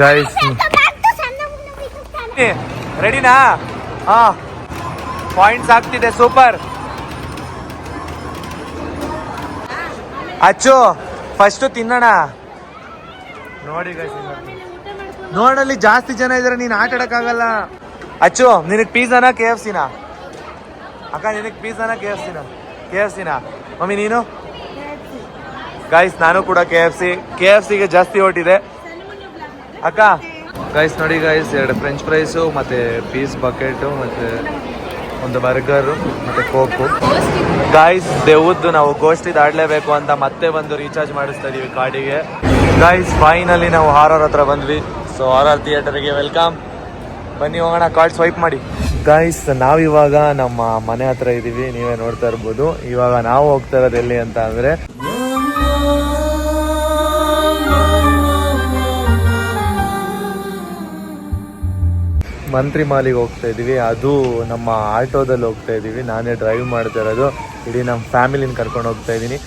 Guys ರೆಡಿನಾ ಹಾ. Points ಆಗ್ತಿದೆ ಸೂಪರ್ ಅಚ್ಚು ಫಸ್ಟ್ ತಿನ್ನೋಣ. ನೋಡಿ ನೋಡಲ್ಲಿ ಜಾಸ್ತಿ ಜನ ಇದಾರೆ ನೀನ್ ಆಟ ಆಡಕ್ಕಾಗಲ್ಲ. ಅಚ್ಚು ನಿನಗ್ ಪಿಜ್ಜಾನ ಕೆ ಎಫ್ ಸಿನ ಅಕ್ಕ ನಿನಗ್ ಪಿಜ್ಜಾನ ಕೆ ಎಫ್ ಸಿನ ಕೆ ಎಫ್ ಸಿನ ಮಮ್ಮಿ ನೀನು? ಗೈಸ್ ನಾನು ಕೂಡ K F C K F ಸಿಗೆ ಜಾಸ್ತಿ ಓಟಿದೆ ಅಕ್ಕ. ಗೈಸ್ ನೋಡಿ ಗೈಸ್ ಎರಡು ಫ್ರೆಂಚ್ ಫ್ರೈಸು ಮತ್ತೆ ಪೀಸ್ ಬಕೆಟು ಮತ್ತೆ ಒಂದು ಬರ್ಗರು ಮತ್ತೆ ಕೋಕು ಗಾಯ್ಸ್ ದೇವದ್ದು ನಾವು ಗೋಷ್ಠಿ ದಾಡ್ಲೇಬೇಕು ಅಂತ ಮತ್ತೆ ಬಂದು ರೀಚಾರ್ಜ್ ಮಾಡಿಸ್ತಾ ಇದೀವಿ ಕಾರ್ಡಿಗೆ ಗಾಯ್ಸ್ ಫೈನಲಿ ನಾವು ಹಾರರ್ ಹತ್ರ ಬಂದ್ವಿ. ಸೊ ಹಾರರ್ ಥಿಯೇಟರ್ಗೆ ವೆಲ್ಕಮ್ ಬನ್ನಿ, ಹೋಗೋಣ ಕಾರ್ಡ್ ಸ್ವೈಪ್ ಮಾಡಿ. ಗಾಯ್ಸ್ ನಾವಿವಾಗ ನಮ್ಮ ಮನೆ ಹತ್ರ ಇದೀವಿ, ನೀವೇ ನೋಡ್ತಾ ಇರ್ಬೋದು. ಇವಾಗ ನಾವು ಹೋಗ್ತಾ ಇರೋದು ಎಲ್ಲಿ ಅಂತ ಅಂದ್ರೆ ಮಂತ್ರಿ ಮಾಲಿಗೆ ಹೋಗ್ತಾ ಇದೀವಿ. ಅದು ನಮ್ಮ ಆಟೋದಲ್ಲಿ ಹೋಗ್ತಾ ಇದೀವಿ. ನಾನೇ ಡ್ರೈವ್ ಮಾಡ್ತಾ ಇರೋದು. ಇಡೀ ನಮ್ಮ ಫ್ಯಾಮಿಲಿನ ಕರ್ಕೊಂಡು ಹೋಗ್ತಾ ಇದ್ದೀನಿ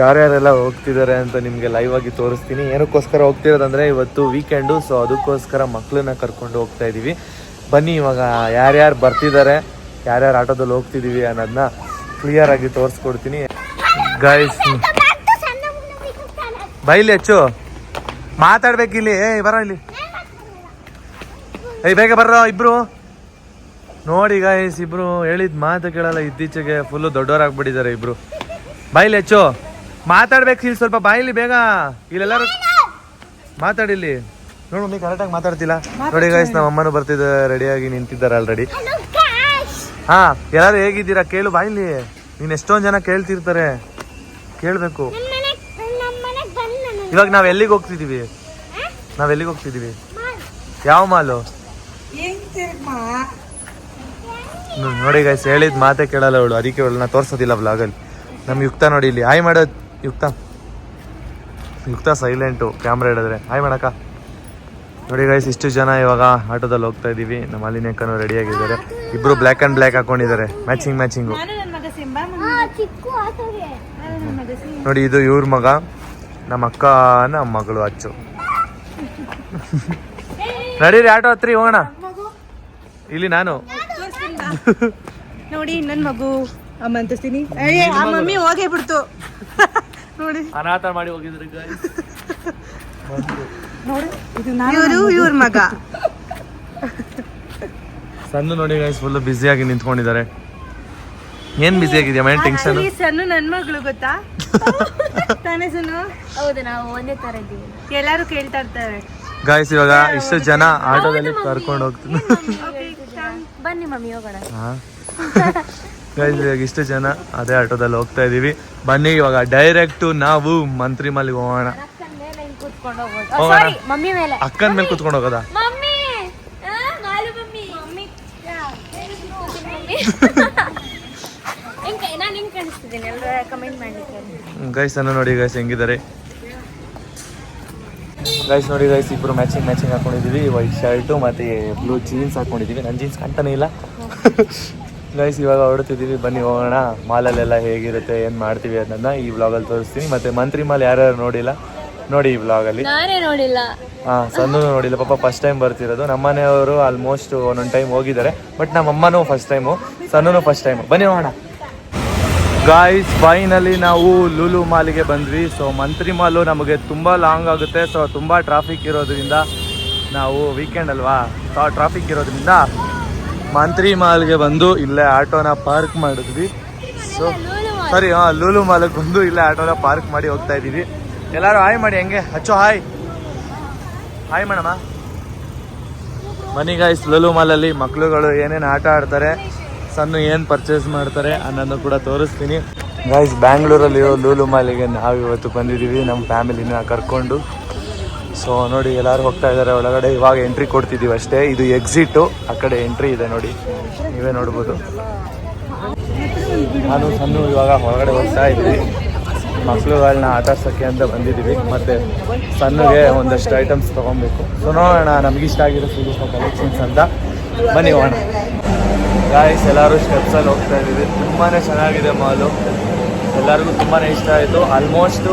ಯಾರ್ಯಾರೆಲ್ಲ ಹೋಗ್ತಿದ್ದಾರೆ ಅಂತ ನಿಮಗೆ ಲೈವ್ ಆಗಿ ತೋರಿಸ್ತೀನಿ. ಏನಕ್ಕೋಸ್ಕರ ಹೋಗ್ತಿರೋದಂದ್ರೆ ಇವತ್ತು ವೀಕೆಂಡು ಸೊ ಅದಕ್ಕೋಸ್ಕರ ಮಕ್ಕಳನ್ನ ಕರ್ಕೊಂಡು ಹೋಗ್ತಾ ಇದೀವಿ. ಬನ್ನಿ ಇವಾಗ ಯಾರ್ಯಾರು ಬರ್ತಿದ್ದಾರೆ ಯಾರ್ಯಾರು ಆಟೋದಲ್ಲಿ ಹೋಗ್ತಿದೀವಿ ಅನ್ನೋದನ್ನ ಕ್ಲಿಯರ್ ಆಗಿ ತೋರಿಸ್ಕೊಡ್ತೀನಿ. ಗೈಸ್ ಬೈಲಿ ಹೆಚ್ಚು. ಮಾತಾಡ್ಬೇಕಿಲ್ಲಿ. ಏ ಬರೋ ಇಲ್ಲಿ. ಏಯ್ ಬೇಗ ಬರ್ರ ಇಬ್ರು. ನೋಡಿ ಗಾಯಸ್ ಇಬ್ರು ಹೇಳಿದ ಮಾತು ಕೇಳಲ್ಲ ಇತ್ತೀಚೆಗೆ ಫುಲ್ಲು ದೊಡ್ಡವರಾಗ್ಬಿಟ್ಟಿದ್ದಾರೆ ಇಬ್ರು. ಬಾಯಿಲಿ ಹೆಚ್ಚು. ಮಾತಾಡ್ಬೇಕು ಇಲ್ಲಿ ಸ್ವಲ್ಪ ಬಾಯಿಲಿ ಬೇಗ. ಇಲ್ಲೆಲ್ಲರೂ ಮಾತಾಡಿಲ್ಲಿ ನೋಡು ಮಮ್ಮಿ ಕರೆಕ್ಟಾಗಿ ಮಾತಾಡ್ತಿಲ್ಲ. ನೋಡಿ ಗಾಯ್ಸ್ ನಮ್ಮ ಅಮ್ಮನೂ ಬರ್ತಿದ್ದೆ ರೆಡಿಯಾಗಿ ನಿಂತಿದ್ದಾರೆ ಆಲ್ರೆಡಿ ಹಾ ಎಲ್ಲರೂ ಹೇಗಿದ್ದೀರಾ? ಕೇಳು ಬಾಯಿಲಿ. ನೀನು ಎಷ್ಟೊಂದು ಜನ ಕೇಳ್ತಿರ್ತಾರೆ. ಕೇಳಬೇಕು. ಇವಾಗ ನಾವು ಎಲ್ಲಿಗೆ ಹೋಗ್ತಿದೀವಿ? ನಾವು ಎಲ್ಲಿಗೆ ಹೋಗ್ತಿದೀವಿ? ಯಾವ ಮಾಲು? ನೋಡಿ ಗೈಸ್ ಹೇಳಿದ ಮಾತೆ ಕೇಳಲ್ಲ ಅವಳು. ಅದಕ್ಕೆ ಅವಳನ್ನ ತೋರ್ಸೋದಿಲ್ಲ ಬ್ಲಾಗಲ್ಲಿ ನಮ್ಮ ಯುಕ್ತ ನೋಡಿ ಇಲ್ಲಿ. ಹಾಯ್ ಮಾಡೋದ್ ಯುಕ್ತ. ಯುಕ್ತ ಸೈಲೆಂಟು ಕ್ಯಾಮ್ರಾ ಹಿಡಿದ್ರೆ. ಹಾಯ್ ಮಾಡಕ್ಕ ನೋಡಿ ಗೈಸ್ ಇಷ್ಟು ಜನ ಇವಾಗ ಆಟೋದಲ್ಲಿ ಹೋಗ್ತಾ ಇದೀವಿ. ನಮ್ಮ ಅಲಿನೇಕನು ರೆಡಿ ಆಗಿದ್ದಾರೆ. ಇಬ್ರು ಬ್ಲ್ಯಾಕ್ ಅಂಡ್ ಬ್ಲ್ಯಾಕ್ ಹಾಕೊಂಡಿದ್ದಾರೆ. ಮ್ಯಾಚಿಂಗ್ ಮ್ಯಾಚಿಂಗು ನೋಡಿ ಇದು ಇವ್ರ ಮಗ. ನಮ್ಮ ಅಕ್ಕನ ಮಗಳು ಅಚ್ಚು. ನಡೀರಿ ಆಟೋ ಹತ್ರಿ ಹೋಗೋಣ. ಇಲ್ಲಿ ನಾನು. ನೋಡಿ ನನ್ನ ಮಗು. ಅಮ್ಮ ಅಂತಿಸ್ತೀನಿ ಅಯ್ಯ ಆ ಮಮ್ಮಿ ಹೋಗೇ ಬಿಡ್ತು. ನೋಡಿ. ಅನಾಥ ಮಾಡಿ ಹೋಗಿದ್ರು ನೋಡಿ ಇವರು ಇವ್ರ ಮಗ. ಸಣ್ಣ ನೋಡಿ ಗೈಸ್ ಫುಲ್ ಆಗಿ ನಿಂತ್ಕೊಂಡಿದ್ದಾರೆ. ಏನ್ ಬ್ಯುಸಿ ಆಗಿದ್ಯಾ ಮೈಂಡ್ ಟೆನ್ಷನ್? ಈ ಸಣ್ಣ ನನ್ನ ಮಗಳು ಗೊತ್ತಾ? ತಾನೇ ಸಣ್ಣ ಹೌದು ನಾವು ಒಂದೇ ತರ ಇದ್ದೀವಿ. ಎಲ್ಲರೂ ಕೇಳ್ತಾ ಇರ್ತಾರೆ. ಗಾಯ್ಸ್ ಇವಾಗ ಇಷ್ಟು ಜನ ಆಟೋದಲ್ಲಿ ಕರ್ಕೊಂಡು ಹೋಗ್ತೀನಿ ಬನ್ನಿ ಮಮ್ಮಿ ಹೋಗೋಣ. ಗೈಸ್ ಇವಾಗ ಇಷ್ಟು ಜನ ಅದೇ ಆಟೋದಲ್ಲಿ ಹೋಗ್ತಾ ಇದೀವಿ. ಬನ್ನಿ ಇವಾಗ ಡೈರೆಕ್ಟ್ ನಾವು ಮಂತ್ರಿ ಮಲ್ಲಿಗೆ ಹೋಗೋಣ. ಅಕ್ಕನ ಮೇಲೆ ಕೂತ್ಕೊಂಡು ಕುತ್ಕೊಂಡು ಹೋಗೋದಾ? ಗೈಸ್ ಅನ್ನ ನೋಡಿ ಗೈಸ್ ಹೆಂಗಿದ್ದಾರೆ? ಗೈಸ್ ನೋಡಿ ಗೈಸ್ ಇಬ್ರು ಮ್ಯಾಚಿಂಗ್ ಮ್ಯಾಚಿಂಗ್ ಹಾಕೊಂಡಿದೀವಿ. ವೈಟ್ ಶರ್ಟು ಮತ್ತೆ ಬ್ಲೂ ಜೀನ್ಸ್ ಹಾಕೊಂಡಿದೀವಿ. ನನ್ನ ಜೀನ್ಸ್ ಕಾಣ್ತಾನೆ ಇಲ್ಲ. ಗೈಸ್ ಇವಾಗ ಹೊರಡ್ತಿದ್ದೀವಿ ಬನ್ನಿ ಹೋಗೋಣ. ಮಾಲಲ್ಲೆಲ್ಲ ಹೇಗಿರುತ್ತೆ ಏನು ಮಾಡ್ತೀವಿ ಅನ್ನೋದನ್ನ ಈ ವ್ಲಾಗಲ್ಲಿ ತೋರಿಸ್ತೀನಿ. ಮತ್ತೆ ಮಂತ್ರಿ ಮಾಲ್ ಯಾರ್ಯಾರು ನೋಡಿಲ್ಲ? ನೋಡಿ ಈ ವ್ಲಾಗಲ್ಲಿ ನೋಡಿಲ್ಲ. ಹಾಂ ಸಣ್ಣೂ ನೋಡಿಲ್ಲ. ಪಾಪ ಫಸ್ಟ್ ಟೈಮ್ ಬರ್ತಿರೋದು. ನಮ್ಮನೆಯವರು ಆಲ್ಮೋಸ್ಟ್ ಒಂದೊಂದು ಟೈಮ್ ಹೋಗಿದ್ದಾರೆ. ಬಟ್ ನಮ್ಮ ಅಮ್ಮನೂ ಫಸ್ಟ್ ಟೈಮು ಸಣ್ಣೂ ಫಸ್ಟ್ ಟೈಮ್ ಬನ್ನಿ ಹೋಗೋಣ. ಗಾಯ್ಸ್ ಫೈನಲಿ ನಾವು ಲೂಲು ಮಾಲಿಗೆ ಬಂದ್ವಿ. ಸೊ ಮಂತ್ರಿ ಮಾಲು ನಮಗೆ ತುಂಬ ಲಾಂಗ್ ಆಗುತ್ತೆ. ಸೊ ತುಂಬ ಟ್ರಾಫಿಕ್ ಇರೋದ್ರಿಂದ ನಾವು ವೀಕೆಂಡ್ ಅಲ್ವಾ? ಸೊ ಟ್ರಾಫಿಕ್ ಇರೋದ್ರಿಂದ ಮಂತ್ರಿ ಮಾಲ್ಗೆ ಬಂದು ಇಲ್ಲೇ ಆಟೋನ ಪಾರ್ಕ್ ಮಾಡಿದ್ವಿ. ಸೊ ಸರಿ ಹಾಂ ಲೂಲು ಮಾಲಿಗೆ ಬಂದು ಇಲ್ಲೇ ಆಟೋನ ಪಾರ್ಕ್ ಮಾಡಿ ಹೋಗ್ತಾ ಇದ್ದೀವಿ. ಎಲ್ಲರೂ ಹಾಯ್ ಮಾಡಿ ಹೆಂಗೆ? ಅಚ್ಚು ಹಾಯ್ ಹಾಯ್ ಮೇಡಮ ಬನ್ನಿ ಗಾಯ್ಸ್ ಲುಲು ಮಾಲಲ್ಲಿ ಮಕ್ಕಳುಗಳು ಏನೇನು ಆಟ ಆಡ್ತಾರೆ? ಸಣ್ಣ ಏನು ಪರ್ಚೇಸ್ ಮಾಡ್ತಾರೆ ಅನ್ನೋದನ್ನು ಕೂಡ ತೋರಿಸ್ತೀನಿ. ಗಾಯ್ಸ್ ಬ್ಯಾಂಗ್ಳೂರಲ್ಲಿ ಲೂಲು ಮಾಲಿಗೆ ನಾವು ಇವತ್ತು ಬಂದಿದ್ದೀವಿ ನಮ್ಮ ಫ್ಯಾಮಿಲಿನ ಕರ್ಕೊಂಡು. ಸೊ ನೋಡಿ, ಎಲ್ಲರೂ ಹೋಗ್ತಾ ಇದ್ದಾರೆ ಒಳಗಡೆ. ಇವಾಗ ಎಂಟ್ರಿ ಕೊಡ್ತಿದ್ದೀವಿ ಅಷ್ಟೇ. ಇದು ಎಕ್ಸಿಟು ಆ ಕಡೆ ಎಂಟ್ರಿ ಇದೆ ನೋಡಿ. ನೀವೇ ನೋಡ್ಬೋದು. ನಾನು ಸಣ್ಣ ಇವಾಗ ಹೊರಗಡೆ ಹೋಗ್ತಾ ಇದ್ವಿ. ಮಕ್ಳುಗಳನ್ನ ಆಟಾಡ್ಸೋಕ್ಕೆ ಅಂತ ಬಂದಿದ್ದೀವಿ. ಮತ್ತು ಸಣ್ಣಗೆ ಒಂದಷ್ಟು ಐಟಮ್ಸ್ ತೊಗೊಬೇಕು. ಸೊ ನೋಡೋಣ, ನಮಗಿಷ್ಟ ಆಗಿರೋ ಫುಲ್ ಕಲೆಕ್ಷನ್ಸ್ ಅಂತ. ಬನ್ನಿ, ಹೋಗೋಣ. ಗಾಯ್ಸ್ ಎಲ್ಲರೂ ಸ್ಟೆಪ್ಸಲ್ಲಿ ಹೋಗ್ತಾ ಇದ್ದೀವಿ. ತುಂಬಾ ಚೆನ್ನಾಗಿದೆ ಮಾಲು ಎಲ್ಲರಿಗೂ ತುಂಬಾ ಇಷ್ಟ ಆಯಿತು. ಆಲ್ಮೋಸ್ಟು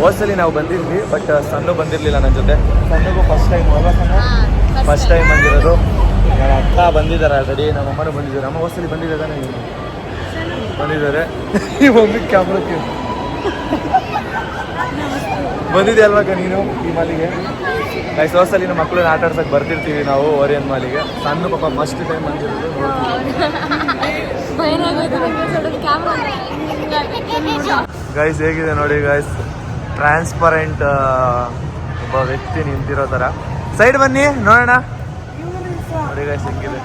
ಹೋದ್ಸಲಿ ನಾವು ಬಂದಿದ್ವಿ ಬಟ್ ಸಣ್ಣ ಬಂದಿರಲಿಲ್ಲ ನನ್ನ ಜೊತೆ. ಸಣ್ಣಗೂ ಫಸ್ಟ್ ಟೈಮ್ ಅಲ್ವಾ ಫಸ್ಟ್ ಟೈಮ್ ಬಂದಿರೋದು. ನನ್ನ ಅಕ್ಕ ಬಂದಿದ್ದಾರೆ ಆಲ್ರೆಡಿ ನಮ್ಮ ಅಮ್ಮನೂ ಬಂದಿದ್ದಾರೆ. ಅಮ್ಮ ಹೋದ್ಸಲಿ ಬಂದಿದ್ದಾನೆ ಬಂದಿದ್ದಾರೆ. ಈ ಮಮ್ಮಿ ಕ್ಯಾಮ್ರಕ್ಕೆ ಬಂದಿದೆ ಅಲ್ವಾಗ ನೀನು ಈ ಮಾಲಿಗೆ? ಗೈಸ್ ಸೋಸಲ್ಲಿ ನಮ್ಮ ಮಕ್ಕಳನ್ನ ಆಟ ಆಡ್ಸಕ್ಕೆ ಬರ್ತಿರ್ತೀವಿ ನಾವು, ಓರಿಯನ್ ಮಾಲಿಗೆ. ಸಣ್ಣ ಪಾಪ ಮಸ್ಟ್ ಟೈಮ್ ಬಂದಿರೋದು. ಗೈಸ್ ಹೇಗಿದೆ ನೋಡಿ ಗೈಸ್ ಟ್ರಾನ್ಸ್ಪರೆಂಟ್ ಒಬ್ಬ ವ್ಯಕ್ತಿ ನಿಂತಿರೋ ಥರ ಸೈಡ್ ಬನ್ನಿ, ನೋಡೋಣ. ನೋಡಿ ಗೈಸ್ ಹೆಂಗಿದೆ.